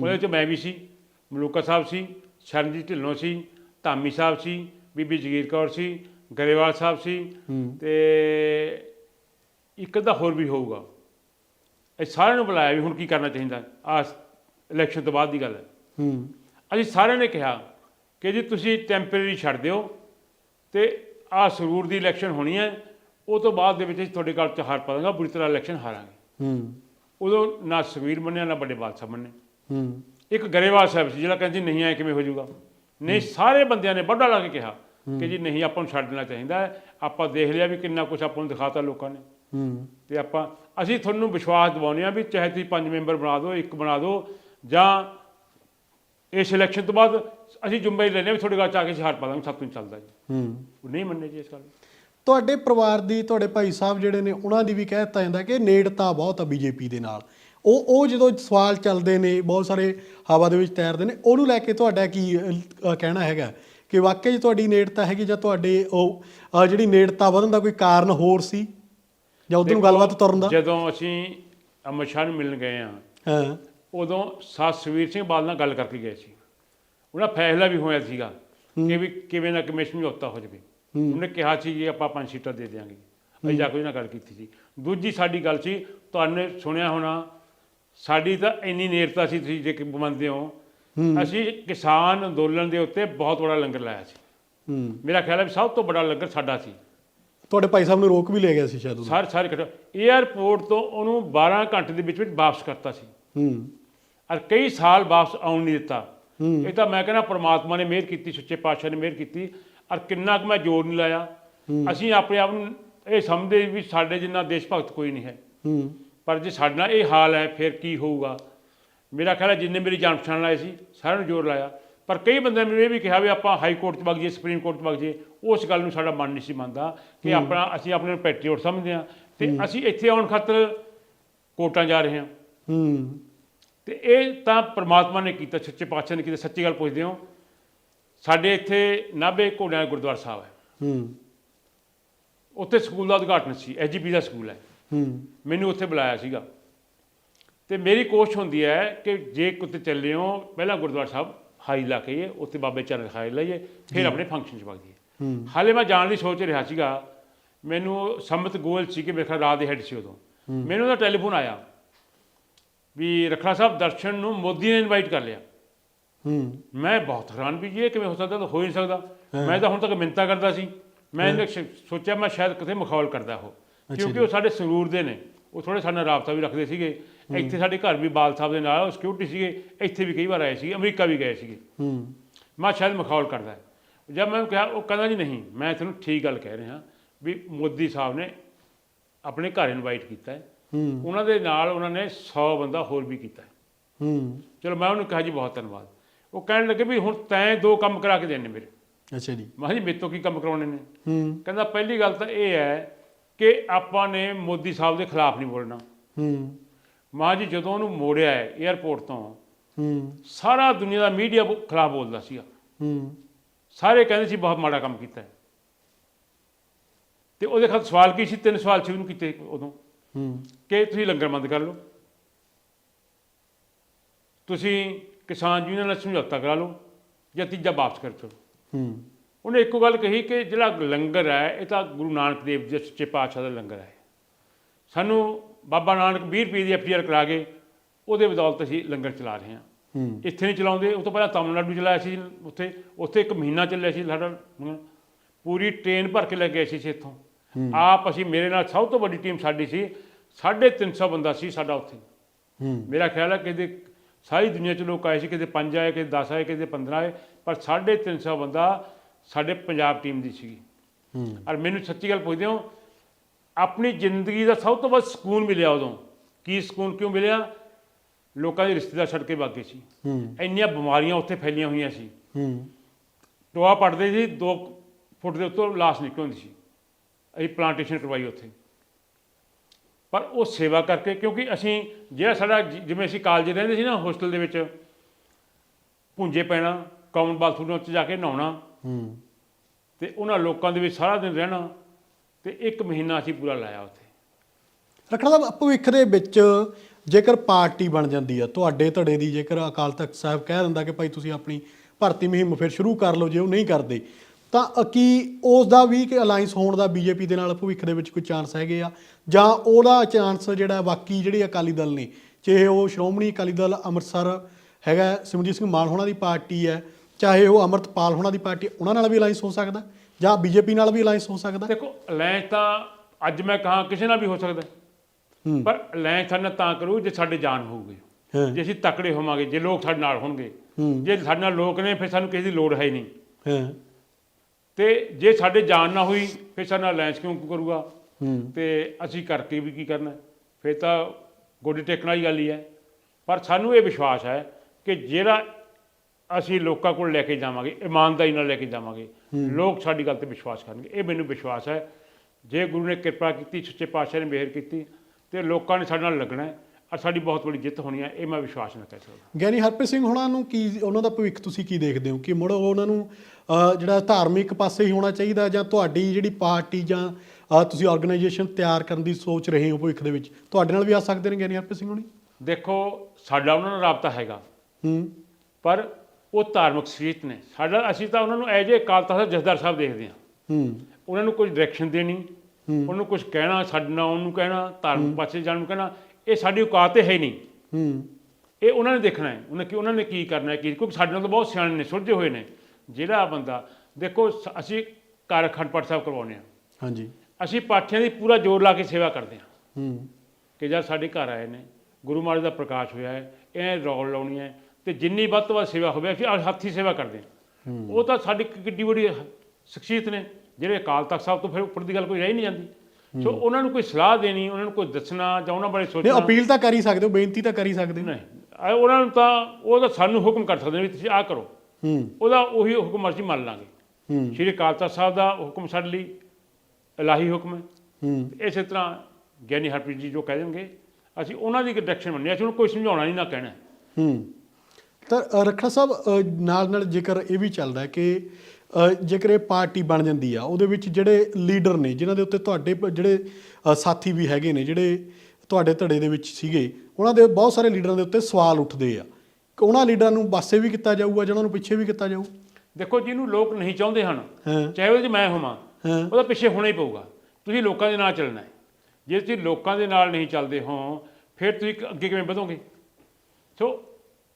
ਉਹਦੇ ਵਿੱਚ ਮੈਂ ਵੀ ਸੀ ਮਲੂਕਾ ਸਾਹਿਬ ਸੀ ਸ਼ਰਨਜੀਤ ਢਿੱਲੋਂ ਸੀ ਧਾਮੀ ਸਾਹਿਬ ਸੀ ਬੀਬੀ ਜਗੀਰ ਕੌਰ ਸੀ ਗਰੇਵਾਲ ਸਾਹਿਬ ਸੀ। ਤੇ ਇੱਕ ਦਾ ਹੋਰ ਵੀ ਹੋਊਗਾ। ਇਹ ਸਾਰਿਆਂ ਨੂੰ ਬੁਲਾਇਆ ਵੀ ਹੁਣ ਕੀ ਕਰਨਾ ਚਾਹੀਦਾ ਆ ਇਲੈਕਸ਼ਨ ਤੋਂ ਬਾਅਦ ਦੀ ਗੱਲ ਹੈ। ਹੂੰ। ਅਸੀਂ ਸਾਰਿਆਂ ਨੇ ਕਿਹਾ ਕਿ ਜੀ ਤੁਸੀਂ ਟੈਂਪਰੇਰੀ ਛੱਡ ਦਿਓ ਤੇ ਆ ਸਰੂਰ ਦੀ ਇਲੈਕਸ਼ਨ ਹੋਣੀ ਹੈ ਉਹ ਤੋਂ ਬਾਅਦ ਦੇ ਵਿੱਚ ਅਸੀਂ ਤੁਹਾਡੇ ਗੱਲ 'ਚ ਹਾਰ ਪਾਵਾਂਗਾ ਬੁਰੀ ਤਰ੍ਹਾਂ ਇਲੈਕਸ਼ਨ ਹਾਰਾਂਗੇ। ਹੂੰ। ਉਦੋਂ ਨਾ ਸੁਖਬੀਰ ਮੰਨਿਆ ਨਾ ਵੱਡੇ ਬਾਦ ਸਾਹਿਬ ਮੰਨੇ। ਹੂੰ। ਇੱਕ ਗਰੇਵਾਲ ਸਾਹਿਬ ਸੀ ਜਿਹੜਾ ਕਹਿੰਦੇ ਨਹੀਂ ਆਏ ਕਿਵੇਂ ਹੋ ਜਾਊਗਾ? ਨਹੀਂ ਸਾਰੇ ਬੰਦਿਆਂ ਨੇ ਵੱਡਾ ਲਾ ਕੇ ਕਿਹਾ ਕਿ ਜੀ ਨਹੀਂ ਆਪਾਂ ਨੂੰ ਛੱਡਣਾ ਚਾਹੀਦਾ ਹੈ। ਆਪਾਂ ਦੇਖ ਲਿਆ ਵੀ ਕਿੰਨਾ ਕੁਝ ਆਪਾਂ ਨੂੰ ਦਿਖਾਤਾ ਲੋਕਾਂ ਨੇ। ਹੂੰ। ਤੇ ਆਪਾਂ ਅਸੀਂ ਤੁਹਾਨੂੰ ਵਿਸ਼ਵਾਸ ਦਿਵਾਉਂਦੇ ਆ ਵੀ ਚਾਹੇ ਤੁਸੀਂ ਪੰਜ ਮੈਂਬਰ ਬਣਾ ਦਿਓ ਇੱਕ ਬਣਾ ਦਿਓ ਜਾਂ ਇਸ ਇਲੈਕਸ਼ਨ ਤੋਂ ਬਾਅਦ ਅਸੀਂ ਜ਼ਿੰਮੇਵਾਰੀ ਹਾਂ ਵੀ ਤੁਹਾਡੇ ਗੱਲ ਚ ਆ ਕੇ ਅਸੀਂ ਹਾਰ ਪਾ ਦਾਂਗੇ ਸਭ ਕੁਝ ਚੱਲਦਾ ਜੀ। ਹੂੰ। ਉਹ ਨਹੀਂ ਮੰਨੇ ਜੀ ਇਸ ਗੱਲ ਨੂੰ। ਤੁਹਾਡੇ ਪਰਿਵਾਰ ਦੀ ਤੁਹਾਡੇ ਭਾਈ ਸਾਹਿਬ ਜਿਹੜੇ ਨੇ ਉਹਨਾਂ ਦੀ ਵੀ ਕਹਿ ਦਿੱਤਾ ਜਾਂਦਾ ਕਿ ਨੇੜਤਾ ਬਹੁਤ ਆ ਬੀਜੇਪੀ ਦੇ ਨਾਲ। ਉਹ ਉਹ ਜਦੋਂ ਸਵਾਲ ਚੱਲਦੇ ਨੇ ਬਹੁਤ ਸਾਰੇ ਹਵਾ ਦੇ ਵਿੱਚ ਤੈਰਦੇ ਨੇ ਉਹਨੂੰ ਲੈ ਕੇ ਤੁਹਾਡਾ ਕੀ ਕਹਿਣਾ ਹੈਗਾ? ਕਿ ਵਾਕਈ ਤੁਹਾਡੀ ਨੇੜਤਾ ਹੈਗੀ ਜਾਂ ਤੁਹਾਡੇ ਉਹ ਜਿਹੜੀ ਨੇੜਤਾ ਵਧਣ ਦਾ ਕੋਈ ਕਾਰਨ ਹੋਰ ਸੀ? ਜਾਂ ਉਧਰ ਨੂੰ ਗੱਲਬਾਤ ਤੁਰਨ ਦਾ? ਜਦੋਂ ਅਸੀਂ ਅਮਰ ਸ਼ਾਹ ਨੂੰ ਮਿਲਣ ਗਏ ਆ ਹਾਂ। ਉਦੋਂ ਸਾਧ ਸੁਖਬੀਰ ਸਿੰਘ ਬਾਦਲ ਨਾਲ ਗੱਲ ਕਰਕੇ ਗਏ ਸੀ। ਉਹਨਾਂ ਫੈਸਲਾ ਵੀ ਹੋਇਆ ਸੀਗਾ ਕਿ ਵੀ ਕਿਵੇਂ ਨਾ ਕਿਵੇਂ ਸਮਝੌਤਾ ਹੋ ਜਾਵੇ। ਉਹਨੇ ਕਿਹਾ ਸੀ ਜੀ ਆਪਾਂ ਪੰਜ ਸੀਟਾਂ ਦੇ ਦਿਆਂਗੇ। ਅਸੀਂ ਜਾ ਕੇ ਨਾਲ ਗੱਲ ਕੀਤੀ ਸੀ। ਦੂਜੀ ਸਾਡੀ ਗੱਲ ਸੀ ਤੁਹਾਨੂੰ ਸੁਣਿਆ ਹੋਣਾ ਸਾਡੀ ਤਾਂ ਇੰਨੀ ਨੇਰਤਾ ਸੀ ਤੁਸੀਂ ਜੇ ਕਿ ਮੰਨਦੇ ਹੋ। ਅਸੀਂ ਕਿਸਾਨ ਅੰਦੋਲਨ ਦੇ ਉੱਤੇ ਬਹੁਤ ਬੜਾ ਲੰਗਰ ਲਾਇਆ ਸੀ। ਮੇਰਾ ਖਿਆਲ ਹੈ ਸਭ ਤੋਂ ਬੜਾ ਲੰਗਰ ਸਾਡਾ ਸੀ। ਤੁਹਾਡੇ ਭਾਈ ਸਾਹਿਬ ਨੂੰ ਰੋਕ ਵੀ ਲਿਆ ਗਿਆ ਸੀ ਸ਼ਾਇਦ। ਸਾਰੇ ਸਾਰੇ ਇਕੱਠੇ 에ਅਰਪੋਰਟ ਤੋਂ ਉਹਨੂੰ 12 ਘੰਟੇ ਦੇ ਵਿੱਚ ਵਿੱਚ ਵਾਪਸ ਕਰਤਾ ਸੀ। ਹੂੰ। ਔਰ ਕਈ ਸਾਲ ਵਾਪਸ ਆਉਣ ਨਹੀਂ ਦਿੱਤਾ। ਇਹ ਤਾਂ ਮੈਂ ਕਹਿੰਦਾ ਪ੍ਰਮਾਤਮਾ ਨੇ ਮਿਹਰ ਕੀਤੀ ਸੱਚੇ ਪਾਤਸ਼ਾਹ ਨੇ ਮਿਹਰ ਕੀਤੀ। ਔਰ ਕਿੰਨਾ ਕੁ ਮੈਂ ਜ਼ੋਰ ਨਹੀਂ ਲਾਇਆ। ਅਸੀਂ ਆਪਣੇ ਆਪ ਨੂੰ ਇਹ ਸਮਝਦੇ ਵੀ ਸਾਡੇ ਜਿੰਨਾ ਦੇਸ਼ ਭਗਤ ਕੋਈ ਨਹੀਂ ਹੈ। ਪਰ ਜੇ ਸਾਡੇ ਨਾਲ ਇਹ ਹਾਲ ਹੈ ਫਿਰ ਕੀ ਹੋਊਗਾ? ਮੇਰਾ ਖਿਆਲ ਹੈ ਜਿੰਨੇ ਮੇਰੀ ਜਾਣ ਪਛਾਣ ਲਾਏ ਸੀ ਸਾਰਿਆਂ ਨੂੰ ਜ਼ੋਰ ਲਾਇਆ। ਪਰ ਕਈ ਬੰਦਿਆਂ ਨੇ ਮੈਨੂੰ ਇਹ ਵੀ ਕਿਹਾ ਵੀ ਆਪਾਂ ਹਾਈ ਕੋਰਟ 'ਚ ਵਗ ਜਾਈਏ ਸੁਪਰੀਮ ਕੋਰਟ 'ਚ ਵਗ ਜਾਈਏ ਉਸ ਗੱਲ ਨੂੰ ਸਾਡਾ ਮਨ ਨਹੀਂ ਸੀ ਮੰਨਦਾ ਕਿ ਆਪਣਾ ਅਸੀਂ ਆਪਣੇ ਨੂੰ ਪੈਟਰੀਓਟ ਸਮਝਦੇ ਹਾਂ। ਤੇ ਅਸੀਂ ਇੱਥੇ ਆਉਣ ਖਾਤਰ ਕੋਰਟਾਂ ਜਾ ਰਹੇ ਹਾਂ। ਹੂੰ। ਤੇ ਇਹ ਤਾਂ ਪ੍ਰਮਾਤਮਾ ਨੇ ਕੀਤਾ ਸੱਚੇ ਪਾਤਸ਼ਾਹ ਨੇ ਕੀਤਾ ਸੱਚੀ ਗੱਲ ਪੁੱਛਦੇ ਹੋ। ਸਾਡੇ ਇੱਥੇ ਨਾਭੇ ਘੋੜਿਆਂ ਦਾ ਗੁਰਦੁਆਰਾ ਸਾਹਿਬ ਹੈ। ਹੂੰ। ਉੱਥੇ ਸਕੂਲ ਦਾ ਉਦਘਾਟਨ ਸੀ ਐਜੀਪੀ ਦਾ ਸਕੂਲ ਹੈ। ਹੂੰ। ਮੈਨੂੰ ਉੱਥੇ ਬੁਲਾਇਆ ਸੀਗਾ। ਤੇ ਮੇਰੀ ਕੋਸ਼ਿਸ਼ ਹੁੰਦੀ ਹੈ ਕਿ ਜੇ ਕਿਤੇ ਚੱਲੇ ਹੋ ਪਹਿਲਾਂ ਗੁਰਦੁਆਰਾ ਸਾਹਿਬ ਹਾਈ ਲਾ ਕੇ ਉੱਥੇ ਬਾਬੇ ਚਰਨ ਖਾਈ ਲਈਏ ਫਿਰ ਆਪਣੇ ਫੰਕਸ਼ਨ 'ਚ ਵਗ ਜਾਈਏ। ਹੂੰ। ਹਾਲੇ ਮੈਂ ਜਾਣ ਦੀ ਸੋਚ ਰਿਹਾ ਸੀਗਾ। ਮੈਨੂੰ ਸੰਮਤ ਗੋਲ ਸੀ ਕਿ ਮੇਰੇ ਰਾਤ ਦੇ ਹੈਡ ਸੀ ਉਦੋਂ। ਮੈਨੂੰ ਉਹਦਾ ਟੈਲੀਫੋਨ ਆਇਆ ਵੀ ਰਖੜਾ ਸਾਹਿਬ ਦਰਸ਼ਨ ਨੂੰ ਮੋਦੀ ਨੇ ਇਨਵਾਈਟ ਕਰ ਲਿਆ। ਹੂੰ। ਮੈਂ ਬਹੁਤ ਹੈਰਾਨ ਵੀ ਜੀ ਇਹ ਕਿਵੇਂ ਹੋ ਸਕਦਾ ਤਾਂ ਹੋ ਹੀ ਨਹੀਂ ਸਕਦਾ। ਮੈਂ ਤਾਂ ਹੁਣ ਤੱਕ ਮਿੰਤਾ ਕਰਦਾ ਸੀ। ਮੈਂ ਇਹਨੇ ਸ਼- ਸੋਚਿਆ ਮੈਂ ਸ਼ਾਇਦ ਕਿਤੇ ਮਖੌਲ ਕਰਦਾ ਉਹ। ਕਿਉਂਕਿ ਉਹ ਸਾਡੇ ਸੰਗਰੂਰ ਦੇ ਨੇ। ਉਹ ਥੋੜੇ ਸਾਡੇ ਨਾਲ ਰਾਬਤਾ ਵੀ ਰੱਖਦੇ ਸੀਗੇ। ਇੱਥੇ ਸਾਡੇ ਘਰ ਵੀ ਬਾਲ ਸਾਹਿਬ ਦੇ ਨਾਲ ਸਿਕਿਉਰਿਟੀ ਸੀਗੇ। ਇੱਥੇ ਵੀ ਕਈ ਵਾਰ ਆਏ ਸੀਗੇ। ਅਮਰੀਕਾ ਵੀ ਗਏ ਸੀਗੇ। ਹੂੰ। ਮੈਂ ਸ਼ਾਇਦ ਮਖੌਲ ਕਰਦਾ। ਜਦ ਮੈਂ ਕਿਹਾ ਉਹ ਕਹਿੰਦਾ ਜੀ ਨਹੀਂ ਮੈਂ ਤੁਹਾਨੂੰ ਠੀਕ ਗੱਲ ਕਹਿ ਰਿਹਾ ਵੀ ਮੋਦੀ ਸਾਹਿਬ ਨੇ ਆਪਣੇ ਘਰ ਇਨਵਾਈਟ ਕੀਤਾ ਹੈ। ਉਹਨਾਂ ਦੇ ਨਾਲ ਉਹਨਾਂ ਨੇ 100 ਬੰਦਾ ਹੋਰ ਵੀ ਕੀਤਾ ਹੂੰ। ਚਲੋ ਮੈਂ ਉਹਨੂੰ ਕਿਹਾ ਜੀ ਬਹੁਤ ਧੰਨਵਾਦ। ਉਹ ਕਹਿਣ ਲੱਗੇ ਵੀ ਹੁਣ ਤੈਂ ਦੋ ਕੰਮ ਕਰਾ ਕੇ ਦੇਣੇ ਮੇਰੇ। ਅੱਛਾ ਜੀ। ਮੈਂ ਜੀ ਮੇਰੇ ਤੋਂ ਕੀ ਕੰਮ ਕਰਾਉਣੇ ਨੇ? ਹੂੰ। ਕਹਿੰਦਾ ਪਹਿਲੀ ਗੱਲ ਤਾਂ ਇਹ ਹੈ ਕਿ ਆਪਾਂ ਨੇ ਮੋਦੀ ਸਾਹਿਬ ਦੇ ਖਿਲਾਫ ਨਹੀਂ ਬੋਲਣਾ। ਹੂੰ। ਮਾਂ ਜੀ ਜਦੋਂ ਉਹਨੂੰ ਮੋੜਿਆ ਹੈ 에ਅਰਪੋਰਟ ਤੋਂ ਹੂੰ। ਸਾਰਾ ਦੁਨੀਆ ਦਾ ਮੀਡੀਆ ਖਿਲਾਫ ਬੋਲਦਾ ਸੀਗਾ। ਹੂੰ। ਸਾਰੇ ਕਹਿੰਦੇ ਸੀ ਬਹੁਤ ਮਾੜਾ ਕੰਮ ਕੀਤਾ ਤੇ ਉਹਦੇ ਖਾਤਰ ਸਵਾਲ ਕੀ ਸੀ? ਤਿੰਨ ਸਵਾਲ ਸੀ ਉਹਨੂੰ ਕੀਤੇ ਉਦੋਂ। ਹੂੰ। ਕਿ ਤੁਸੀਂ ਲੰਗਰ ਬੰਦ ਕਰ ਲਓ। ਤੁਸੀਂ ਕਿਸਾਨ ਯੂਨੀਅਨ ਨਾਲ ਸਮਝੌਤਾ ਕਰਾ ਲਓ ਜਾਂ ਤੀਜਾ ਵਾਪਸ ਕਰ ਚੋ ਹੂੰ। ਉਹਨੇ ਇੱਕੋ ਗੱਲ ਕਹੀ ਕਿ ਜਿਹੜਾ ਲੰਗਰ ਹੈ ਇਹ ਤਾਂ ਗੁਰੂ ਨਾਨਕ ਦੇਵ ਜੀ ਦੇ ਸੱਚੇ ਪਾਤਸ਼ਾਹ ਦਾ ਲੰਗਰ ਹੈ। ਸਾਨੂੰ ਬਾਬਾ ਨਾਨਕ 20 ਰੁਪਏ ਦੀ ਐਫਡੀਆਰ ਕਰਾ ਕੇ ਉਹਦੇ ਬਦੌਲਤ ਅਸੀਂ ਲੰਗਰ ਚਲਾ ਰਹੇ ਹਾਂ। ਹੂੰ। ਇੱਥੇ ਨਹੀਂ ਚਲਾਉਂਦੇ ਉਹ ਤੋਂ ਪਹਿਲਾਂ ਤਾਮਿਲਨਾਡੂ ਚਲਾਇਆ ਸੀ ਉੱਥੇ ਉੱਥੇ ਇੱਕ ਮਹੀਨਾ ਚੱਲਿਆ ਸੀ ਸਾਡਾ। ਪੂਰੀ ਟ੍ਰੇਨ ਭਰ ਕੇ ਲੈ ਗਏ ਸੀ ਇੱਥੋਂ। ਆਪ ਅਸੀਂ ਮੇਰੇ ਨਾਲ ਸਭ ਤੋਂ ਵੱਡੀ ਟੀਮ ਸਾਡੀ ਸੀ 350 ਬੰਦਾ ਸੀ ਸਾਡਾ ਉੱਥੇ। ਹੂੰ। ਮੇਰਾ ਖਿਆਲ ਹੈ ਕਿ ਇਹਦੇ ਸਾਰੀ ਦੁਨੀਆ 'ਚ ਲੋਕ ਆਏ ਸੀ ਕਿਤੇ 5 ਆਏ ਕਿਤੇ 10 ਆਏ ਕਿਤੇ 15 ਆਏ ਪਰ 350 ਬੰਦਾ ਸਾਡੇ ਪੰਜਾਬ ਟੀਮ ਦੀ ਸੀਗੀ। ਔਰ ਮੈਨੂੰ ਸੱਚੀ ਗੱਲ ਪੁੱਛਦੇ ਹੋ ਆਪਣੀ ਜ਼ਿੰਦਗੀ ਦਾ ਸਭ ਤੋਂ ਵੱਧ ਸਕੂਨ ਮਿਲਿਆ ਉਦੋਂ? ਕੀ ਸਕੂਨ ਕਿਉਂ ਮਿਲਿਆ? ਲੋਕਾਂ ਦੇ ਰਿਸ਼ਤੇਦਾਰ ਛੱਡ ਕੇ ਬਾਗੇ ਸੀ। ਇੰਨੀਆਂ ਬਿਮਾਰੀਆਂ ਉੱਥੇ ਫੈਲੀਆਂ ਹੋਈਆਂ ਸੀ। ਟੋਆ ਪੜਦੇ ਸੀ 2 ਫੁੱਟ ਦੇ ਉੱਤੋਂ ਲਾਸ਼ ਨਿਕਲ ਹੁੰਦੀ ਸੀ। ਅਸੀਂ ਪਲਾਂਟੇਸ਼ਨ ਕਰਵਾਈ ਉੱਥੇ। ਪਰ ਉਹ ਸੇਵਾ ਕਰਕੇ ਕਿਉਂਕਿ ਅਸੀਂ ਜਿਹੜਾ ਸਾਡਾ ਜਿਵੇਂ ਅਸੀਂ ਕਾਲਜ ਰਹਿੰਦੇ ਸੀ ਨਾ ਹੋਸਟਲ ਦੇ ਵਿੱਚ ਪੁੰਜੇ ਪੈਣਾ ਕਾਮਨ ਬਾਥਰੂਮ 'ਚ ਜਾ ਕੇ ਨਹਾਉਣਾ ਹੂੰ। ਤੇ ਉਹਨਾਂ ਲੋਕਾਂ ਦੇ ਵਿੱਚ ਸਾਰਾ ਦਿਨ ਰਹਿਣਾ ਤੇ ਇੱਕ ਮਹੀਨਾ ਅਸੀਂ ਪੂਰਾ ਲਾਇਆ ਉੱਥੇ। ਰੱਖਣਾ ਦਾ ਭਵਿੱਖ ਦੇ ਵਿੱਚ ਜੇਕਰ ਪਾਰਟੀ ਬਣ ਜਾਂਦੀ ਆ ਤੁਹਾਡੇ ਧੜੇ ਦੀ ਜੇਕਰ ਅਕਾਲ ਤਖਤ ਸਾਹਿਬ ਕਹਿ ਦਿੰਦਾ ਕਿ ਭਾਈ ਤੁਸੀਂ ਆਪਣੀ ਭਰਤੀ ਮੁਹਿੰਮ ਫਿਰ ਸ਼ੁਰੂ ਕਰ ਲਓ ਜੇ ਉਹ ਨਹੀਂ ਕਰਦੇ ਤਾਂ ਕੀ ਉਸ ਦਾ ਵੀ ਕਿ ਅਲਾਈਅੰਸ ਹੋਣ ਦਾ ਬੀਜੇਪੀ ਦੇ ਨਾਲ ਭਵਿੱਖ ਦੇ ਵਿੱਚ ਕੋਈ ਚਾਂਸ ਹੈਗੇ ਆ। ਜਾਂ ਉਹਦਾ ਚਾਂਸ ਜਿਹੜਾ ਬਾਕੀ ਜਿਹੜੇ ਅਕਾਲੀ ਦਲ ਨੇ ਚਾਹੇ ਉਹ ਸ਼੍ਰੋਮਣੀ ਅਕਾਲੀ ਦਲ ਅੰਮ੍ਰਿਤਸਰ ਹੈਗਾ ਸਿਮਰਜੀਤ ਸਿੰਘ ਮਾਨ ਹੋਣਾ ਦੀ ਪਾਰਟੀ ਹੈ ਚਾਹੇ ਉਹ ਅਮਰਤਪਾਲ ਹੋਣਾ ਦੀ ਪਾਰਟੀ ਉਹਨਾਂ ਨਾਲ ਵੀ ਅਲਾਈਅੰਸ ਹੋ ਸਕਦਾ ਜਾਂ ਬੀਜੇਪੀ ਨਾਲ ਵੀ ਅਲਾਈਅੰਸ ਹੋ ਸਕਦਾ ਦੇਖੋ ਅਲਾਇੰਸ ਤਾਂ ਅੱਜ ਮੈਂ ਕਹਾਂ ਕਿਸੇ ਨਾਲ ਵੀ ਹੋ ਸਕਦਾ ਪਰ ਅਲਾਇੰਸ ਸਾਡੇ ਨਾਲ ਤਾਂ ਕਰੂ ਜੇ ਸਾਡੇ ਜਾਨ ਹੋਊਗੀ। ਜੇ ਅਸੀਂ ਤਕੜੇ ਹੋਵਾਂਗੇ ਜੇ ਲੋਕ ਸਾਡੇ ਨਾਲ ਹੋਣਗੇ। ਜੇ ਸਾਡੇ ਨਾਲ ਲੋਕ ਨੇ ਫਿਰ ਸਾਨੂੰ ਕਿਸੇ ਦੀ ਲੋੜ ਹੈ ਹੀ ਨਹੀਂ। ਤੇ ਜੇ ਸਾਡੇ ਜਾਨ ਨਾ ਹੋਈ, ਫਿਰ ਸਾਡੇ ਨਾਲ ਅਲਾਇੰਸ ਕਿਉਂ ਕਰੂਗਾ? ਹੂੰ ਤੇ ਅਸੀਂ ਕਰਕੇ ਵੀ ਕੀ ਕਰਨਾ? ਫਿਰ ਤਾਂ ਗੋਡੇ ਟੇਕਣ ਵਾਲੀ ਗੱਲ ਹੀ ਹੈ। ਪਰ ਸਾਨੂੰ ਇਹ ਵਿਸ਼ਵਾਸ ਹੈ ਕਿ ਜਿਹੜਾ ਅਸੀਂ ਲੋਕਾਂ ਕੋਲ ਲੈ ਕੇ ਜਾਵਾਂਗੇ, ਇਮਾਨਦਾਰੀ ਨਾਲ ਲੈ ਕੇ ਜਾਵਾਂਗੇ, ਲੋਕ ਸਾਡੀ ਗੱਲ ਤੇ ਵਿਸ਼ਵਾਸ ਕਰਨਗੇ। ਇਹ ਮੈਨੂੰ ਵਿਸ਼ਵਾਸ ਹੈ। ਜੇ ਗੁਰੂ ਨੇ ਕਿਰਪਾ ਕੀਤੀ, ਸੱਚੇ ਪਾਤਸ਼ਾਹ ਨੇ ਮਿਹਰ ਕੀਤੀ, ਤੇ ਲੋਕਾਂ ਨੇ ਸਾਡੇ ਨਾਲ ਲੱਗਣਾ ਹੈ ਔਰ ਸਾਡੀ ਬਹੁਤ ਵੱਡੀ ਜਿੱਤ ਹੋਣੀ ਹੈ, ਇਹ ਮੈਂ ਵਿਸ਼ਵਾਸ ਨਾਲ ਕਹਿ ਸਕਦਾ। ਗਿਆਨੀ ਹਰਪ੍ਰੀਤ ਸਿੰਘ ਹੋਣਾ ਨੂੰ ਕੀ, ਉਹਨਾਂ ਦਾ ਭਵਿੱਖ ਤੁਸੀਂ ਕੀ ਦੇਖਦੇ ਹੋ? ਕਿ ਮੁੜ ਉਹਨਾਂ ਨੂੰ ਜਿਹੜਾ ਧਾਰਮਿਕ ਪਾਸੇ ਹੀ ਹੋਣਾ ਚਾਹੀਦਾ ਜਾਂ ਤੁਹਾਡੀ ਜਿਹੜੀ ਪਾਰਟੀ ਜਾਂ ਤੁਸੀਂ ਆਰਗੇਨਾਈਜੇਸ਼ਨ ਤਿਆਰ ਕਰਨ ਦੀ ਸੋਚ ਰਹੇ ਹੋ ਭਵਿੱਖ ਦੇ ਵਿੱਚ ਤੁਹਾਡੇ ਨਾਲ ਵੀ ਆ ਸਕਦੇ ਨੇ ਗਿਆਨੀ ਹਰਪ੍ਰੀਤ ਸਿੰਘ ਹੋਣੀ? ਦੇਖੋ ਸਾਡਾ ਉਹਨਾਂ ਨਾਲ ਰਾਬਤਾ ਹੈਗਾ। ਹੂੰ। ਪਰ ਉਹ ਧਾਰਮਿਕ ਸ਼ਖਸੀਅਤ ਨੇ। ਸਾਡਾ ਅਸੀਂ ਤਾਂ ਉਹਨਾਂ ਨੂੰ ਐਜ ਏ ਅਕਾਲ ਤਖਤ ਜਥੇਦਾਰ ਸਾਹਿਬ ਦੇਖਦੇ ਹਾਂ। ਹੂੰ। ਉਹਨਾਂ ਨੂੰ ਕੁਝ ਡਾਇਰੈਕਸ਼ਨ ਦੇਣੀ ਉਹਨੂੰ ਕੁਝ ਕਹਿਣਾ ਸਾਡੇ ਨਾਲ ਉਹਨੂੰ ਕਹਿਣਾ ਧਾਰਮਿਕ ਪਾਸੇ ਜਾਣ ਨੂੰ ਕਹਿਣਾ ਇਹ ਸਾਡੀ ਔਕਾਤ ਤੇ ਹੈ ਹੀ ਨਹੀਂ। ਹੂੰ। ਇਹ ਉਹਨਾਂ ਨੇ ਦੇਖਣਾ ਹੈ। ਉਹਨਾਂ ਕੀ ਉਹਨਾਂ ਨੇ ਕੀ ਕਰਨਾ ਹੈ ਕੀ ਕਿਉਂਕਿ ਸਾਡੇ ਨਾਲ ਤਾਂ ਬਹੁਤ ਸਿਆਣੇ ਨੇ ਸੁਲਝੇ ਹੋਏ ਨੇ। ਜਿਹੜਾ ਬੰਦਾ ਦੇਖੋ ਸ- ਅਸੀਂ ਘਰ ਅਖੰਡ ਪਾਠ ਸਾਹਿਬ ਕਰਵਾਉਂਦੇ ਹਾਂ। ਹਾਂਜੀ। ਅਸੀਂ ਪਾਠੀਆਂ ਦੀ ਪੂਰਾ ਜ਼ੋਰ ਲਾ ਕੇ ਸੇਵਾ ਕਰਦੇ ਹਾਂ। ਹੂੰ। ਕਿ ਜਦ ਸਾਡੇ ਘਰ ਆਏ ਨੇ ਗੁਰੂ ਮਹਾਰਾਜ ਦਾ ਪ੍ਰਕਾਸ਼ ਹੋਇਆ ਹੈ ਇਹ ਰੌਲ ਲਾਉਣੀ ਹੈ ਤੇ ਜਿੰਨੀ ਵੱਧ ਤੋਂ ਵੱਧ ਸੇਵਾ ਹੋਵੇ ਅਸੀਂ ਹੱਥੀ ਸੇਵਾ ਕਰਦੇ ਹਾਂ। ਉਹ ਤਾਂ ਸਾਡੀ ਕਿੱਡੀ ਵੱਡੀ ਸ਼ਖਸੀਅਤ ਨੇ ਜਿਹੜੇ ਅਕਾਲ ਤਖਤ ਸਾਹਿਬ ਤੋਂ ਫਿਰ ਉੱਪਰ ਦੀ ਗੱਲ ਕੋਈ ਰਹਿ ਨਹੀਂ ਜਾਂਦੀ। ਸੋ ਉਹਨਾਂ ਨੂੰ ਕੋਈ ਸਲਾਹ ਦੇਣੀ ਉਹਨਾਂ ਨੂੰ ਕੋਈ ਦੱਸਣਾ ਜਾਂ ਉਹਨਾਂ ਬਾਰੇ ਨਹੀਂ ਸੋਚਣਾ। ਅਪੀਲ ਤਾਂ ਕਰ ਹੀ ਸਕਦੇ ਹੋ ਬੇਨਤੀ ਤਾਂ ਕਰ ਹੀ ਸਕਦੇ ਹੋ। ਨਹੀਂ। ਆ ਉਹਨਾਂ ਨੂੰ ਤਾਂ ਉਹ ਤਾਂ ਸਾਨੂੰ ਹੁਕਮ ਕਰ ਸਕਦੇ ਨੇ ਵੀ ਤੁਸੀਂ ਆਹ ਕਰੋ। ਹੂੰ ਉਹਦਾ ਉਹੀ ਹੁਕਮ ਅਸੀਂ ਮੰਨ ਲਾਂਗੇ। ਹੂੰ। ਸ਼੍ਰੀ ਅਕਾਲ ਤਖਤ ਸਾਹਿਬ ਦਾ ਹੁਕਮ ਸਾਡੇ ਲਈ। ਇਲਾਹੀ ਹੁਕਮ ਹੈ। ਹੂੰ। ਇਸੇ ਤਰ੍ਹਾਂ ਗਿਆਨੀ ਹਰਪ੍ਰੀਤ ਜੀ ਜੋ ਕਹਿ ਦੇਣਗੇ ਅਸੀਂ ਉਹਨਾਂ ਦੀ ਡਾਇਰੈਕਸ਼ਨ ਮੰਨਣੀ ਅਸੀਂ ਉਹਨੂੰ ਕੋਈ ਸਮਝਾਉਣਾ ਨਹੀਂ ਨਾ ਕਹਿਣਾ। ਹੂੰ। ਤਾਂ ਅ, ਰਖੜਾ ਸਾਹਿਬ ਨਾਲ ਨਾਲ ਜੇਕਰ ਇਹ ਵੀ ਚੱਲਦਾ ਹੈ ਕਿ ਜੇਕਰ ਇਹ ਪਾਰਟੀ ਬਣ ਜਾਂਦੀ ਆ ਉਹਦੇ ਵਿੱਚ ਜਿਹੜੇ ਲੀਡਰ ਨੇ ਜਿਨ੍ਹਾਂ ਦੇ ਉੱਤੇ ਤੁਹਾਡੇ ਜਿਹੜੇ ਸਾਥੀ ਵੀ ਹੈਗੇ ਨੇ ਜਿਹੜੇ ਤੁਹਾਡੇ ਧੜੇ ਦੇ ਵਿੱਚ ਸੀਗੇ ਉਹਨਾਂ ਦੇ ਬਹੁਤ ਸਾਰੇ ਲੀਡਰਾਂ ਦੇ ਉੱਤੇ ਸਵਾਲ ਉੱਠਦੇ ਆ। ਉਹਨਾਂ ਲੀਡਰਾਂ ਨੂੰ ਪਾਸੇ ਵੀ ਕੀਤਾ ਜਾਊਗਾ ਜਾਂ ਉਹਨਾਂ ਨੂੰ ਪਿੱਛੇ ਵੀ ਕੀਤਾ ਜਾਊ। ਦੇਖੋ ਜਿਹਨੂੰ ਲੋਕ ਨਹੀਂ ਚਾਹੁੰਦੇ ਹਨ। ਹਾਂ। ਚਾਹੇ ਉਹ 'ਚ ਮੈਂ ਹੋਵਾਂ ਹਾਂ। ਉਹਦਾ ਪਿੱਛੇ ਹੋਣਾ ਹੀ ਪਊਗਾ। ਤੁਸੀਂ ਲੋਕਾਂ ਦੇ ਨਾਲ ਚੱਲਣਾ ਹੈ। ਜੇ ਤੁਸੀਂ ਲੋਕਾਂ ਦੇ ਨਾਲ ਨਹੀਂ ਚੱਲਦੇ ਹੋ ਫਿਰ ਤੁਸੀਂ ਅੱਗੇ ਕਿਵੇਂ ਵਧੋਗੇ? ਸੋ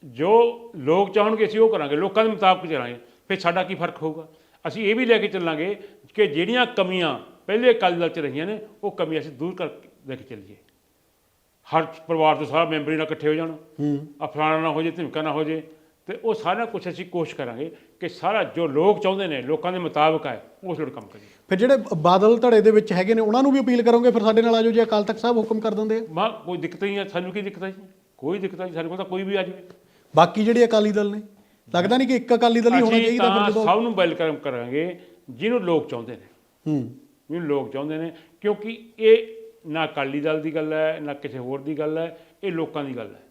ਜੋ ਲੋਕ ਚਾਹਣਗੇ ਅਸੀਂ ਉਹ ਕਰਾਂਗੇ। ਲੋਕਾਂ ਦੇ ਮੁਤਾਬਕ ਚੱਲਾਂਗੇ। ਫਿਰ ਸਾਡਾ ਕੀ ਫ਼ਰਕ ਹੋਊਗਾ? ਅਸੀਂ ਇਹ ਵੀ ਲੈ ਕੇ ਚੱਲਾਂਗੇ ਕਿ ਜਿਹੜੀਆਂ ਕਮੀਆਂ ਪਹਿਲੇ ਅਕਾਲੀ ਦਲ ਚ ਰਹੀਆਂ ਨੇ ਉਹ ਕਮੀਆਂ ਅਸੀਂ ਦੂਰ ਕਰ ਲੈ ਕੇ ਚੱਲੀਏ। ਹਰ ਪਰਿਵਾਰ ਤੋਂ ਸਾਰਾ ਮੈਂਬਰ ਹੀ ਨਾ ਇਕੱਠੇ ਹੋ ਜਾਣ। ਹੂੰ। ਆ ਫਲਾਣਾ ਨਾ ਹੋ ਜੇ ਧਮਕਾ ਨਾ ਹੋ ਜੇ ਤੇ ਉਹ ਸਾਰਾ ਕੁਝ ਅਸੀਂ ਕੋਸ਼ਿਸ਼ ਕਰਾਂਗੇ ਕਿ ਸਾਰਾ ਜੋ ਲੋਕ ਚਾਹੁੰਦੇ ਨੇ ਲੋਕਾਂ ਦੇ ਮੁਤਾਬਕ ਹੈ ਉਸ ਲੋੜ ਕੰਮ ਕਰੀਏ। ਫਿਰ ਜਿਹੜੇ ਬਾਦਲ ਧੜੇ ਦੇ ਵਿੱਚ ਹੈਗੇ ਨੇ ਉਹਨਾਂ ਨੂੰ ਵੀ ਅਪੀਲ ਕਰੋਗੇ? ਫਿਰ ਸਾਡੇ ਨਾਲ ਆਜੋ ਜੇ ਅਕਾਲ ਤਖਤ ਸਾਹਿਬ ਹੁਕਮ ਕਰ ਦਿੰਦੇ ਮਾ ਕੋਈ ਦਿੱਕਤ ਨਹੀਂ ਹੈ ਸਾਨੂੰ ਕੀ ਦਿੱਕਤ ਹੈ ਜੀ? ਕੋਈ ਦਿੱਕਤ ਨਹੀਂ ਸਾਡੇ ਕੋਲ ਤਾਂ ਕੋਈ ਵੀ ਆ ਜਾਵੇ। ਬਾਕੀ ਜਿਹੜੇ ਅਕਾਲੀ ਦਲ ਨੇ ਲੱਗਦਾ ਨਹੀਂ ਕਿ ਇੱਕ ਅਕਾਲੀ ਦਲ ਹੀ ਹੋਣਾ ਅਸੀਂ ਚਾਹੀਦਾ ਫਿਰ ਤਾਂ ਜਦੋਂ ਸਭ ਨੂੰ ਵੈਲਕਮ ਕਰਾਂਗੇ ਜਿਹਨੂੰ ਲੋਕ ਚਾਹੁੰਦੇ ਨੇ। ਹੂੰ। ਜਿਹਨੂੰ ਲੋਕ ਚਾਹੁੰਦੇ ਨੇ ਕਿਉਂਕਿ ਇਹ ਨਾ ਅਕਾਲੀ ਦਲ ਦੀ ਗੱਲ ਹੈ ਨਾ ਕਿਸੇ ਹੋਰ ਦੀ ਗੱਲ ਹੈ ਇਹ ਲੋਕਾਂ ਦੀ ਗੱਲ ਹੈ।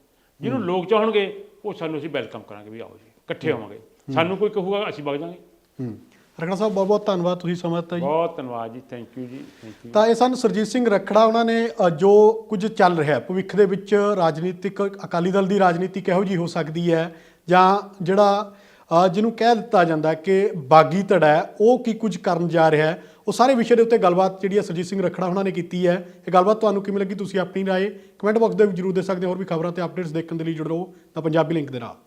ਜਿਹਨੂੰ ਲੋਕ ਚਾਹਣਗੇ ਉਹ ਸਾਨੂੰ ਅਸੀਂ ਵੈਲਕਮ ਕਰਾਂਗੇ ਵੀ ਆਓ ਜੀ ਇਕੱਠੇ ਹੋਵਾਂਗੇ। ਸਾਨੂੰ ਕੋਈ ਕਹੂਗਾ ਅਸੀਂ ਵਗ ਜਾਵਾਂਗੇ। ਹੂੰ। ਰਖੜਾ ਸਾਹਿਬ ਬਹੁਤ ਬਹੁਤ ਧੰਨਵਾਦ ਤੁਸੀਂ ਸਮਾਂ ਦਿੱਤਾ ਜੀ। ਬਹੁਤ ਧੰਨਵਾਦ ਜੀ ਥੈਂਕ ਯੂ ਜੀ ਥੈਂਕ ਯੂ ਤਾਂ ਇਹ ਸਨ ਸਰਜੀਤ ਸਿੰਘ ਰਖੜਾ ਉਹਨਾਂ ਨੇ ਜੋ ਕੁਝ ਚੱਲ ਰਿਹਾ ਹੈ, ਭਵਿੱਖ ਦੇ ਵਿੱਚ ਰਾਜਨੀਤਿਕ ਅਕਾਲੀ ਦਲ ਦੀ ਰਾਜਨੀਤੀ ਕਿਹੋ ਜੀ ਹੋ ਸਕਦੀ ਹੈ ਜਾਂ ਜਿਹੜਾ ਜਿਹਨੂੰ ਕਹਿ ਦਿੱਤਾ ਜਾਂਦਾ ਕਿ ਬਾਗੀ ਧੜਾ ਉਹ ਕੀ ਕੁਝ ਕਰਨ ਜਾ ਰਿਹਾ ਹੈ ਉਹ ਸਾਰੇ ਵਿਸ਼ੇ ਦੇ ਉੱਤੇ ਗੱਲਬਾਤ ਜਿਹੜੀ ਹੈ ਸਰਜੀਤ ਸਿੰਘ ਰਖੜਾ ਉਹਨਾਂ ਨੇ ਕੀਤੀ ਹੈ। ਇਹ ਗੱਲਬਾਤ ਤੁਹਾਨੂੰ ਕਿਵੇਂ ਲੱਗੀ? ਤੁਸੀਂ ਆਪਣੀ ਰਾਏ ਕਮੈਂਟ ਬਾਕਸ ਦੇ ਵਿੱਚ ਜਰੂਰ ਦੇ ਸਕਦੇ ਹੋ। ਹੋਰ ਵੀ ਖਬਰਾਂ ਤੇ ਅਪਡੇਟਸ ਦੇਖਣ ਦੇ ਲਈ ਜੁੜੇ ਰਹੋ। ਤਾਂ ਪੰਜਾਬੀ ਲਿੰਕ ਦੇ ਨਾਲ।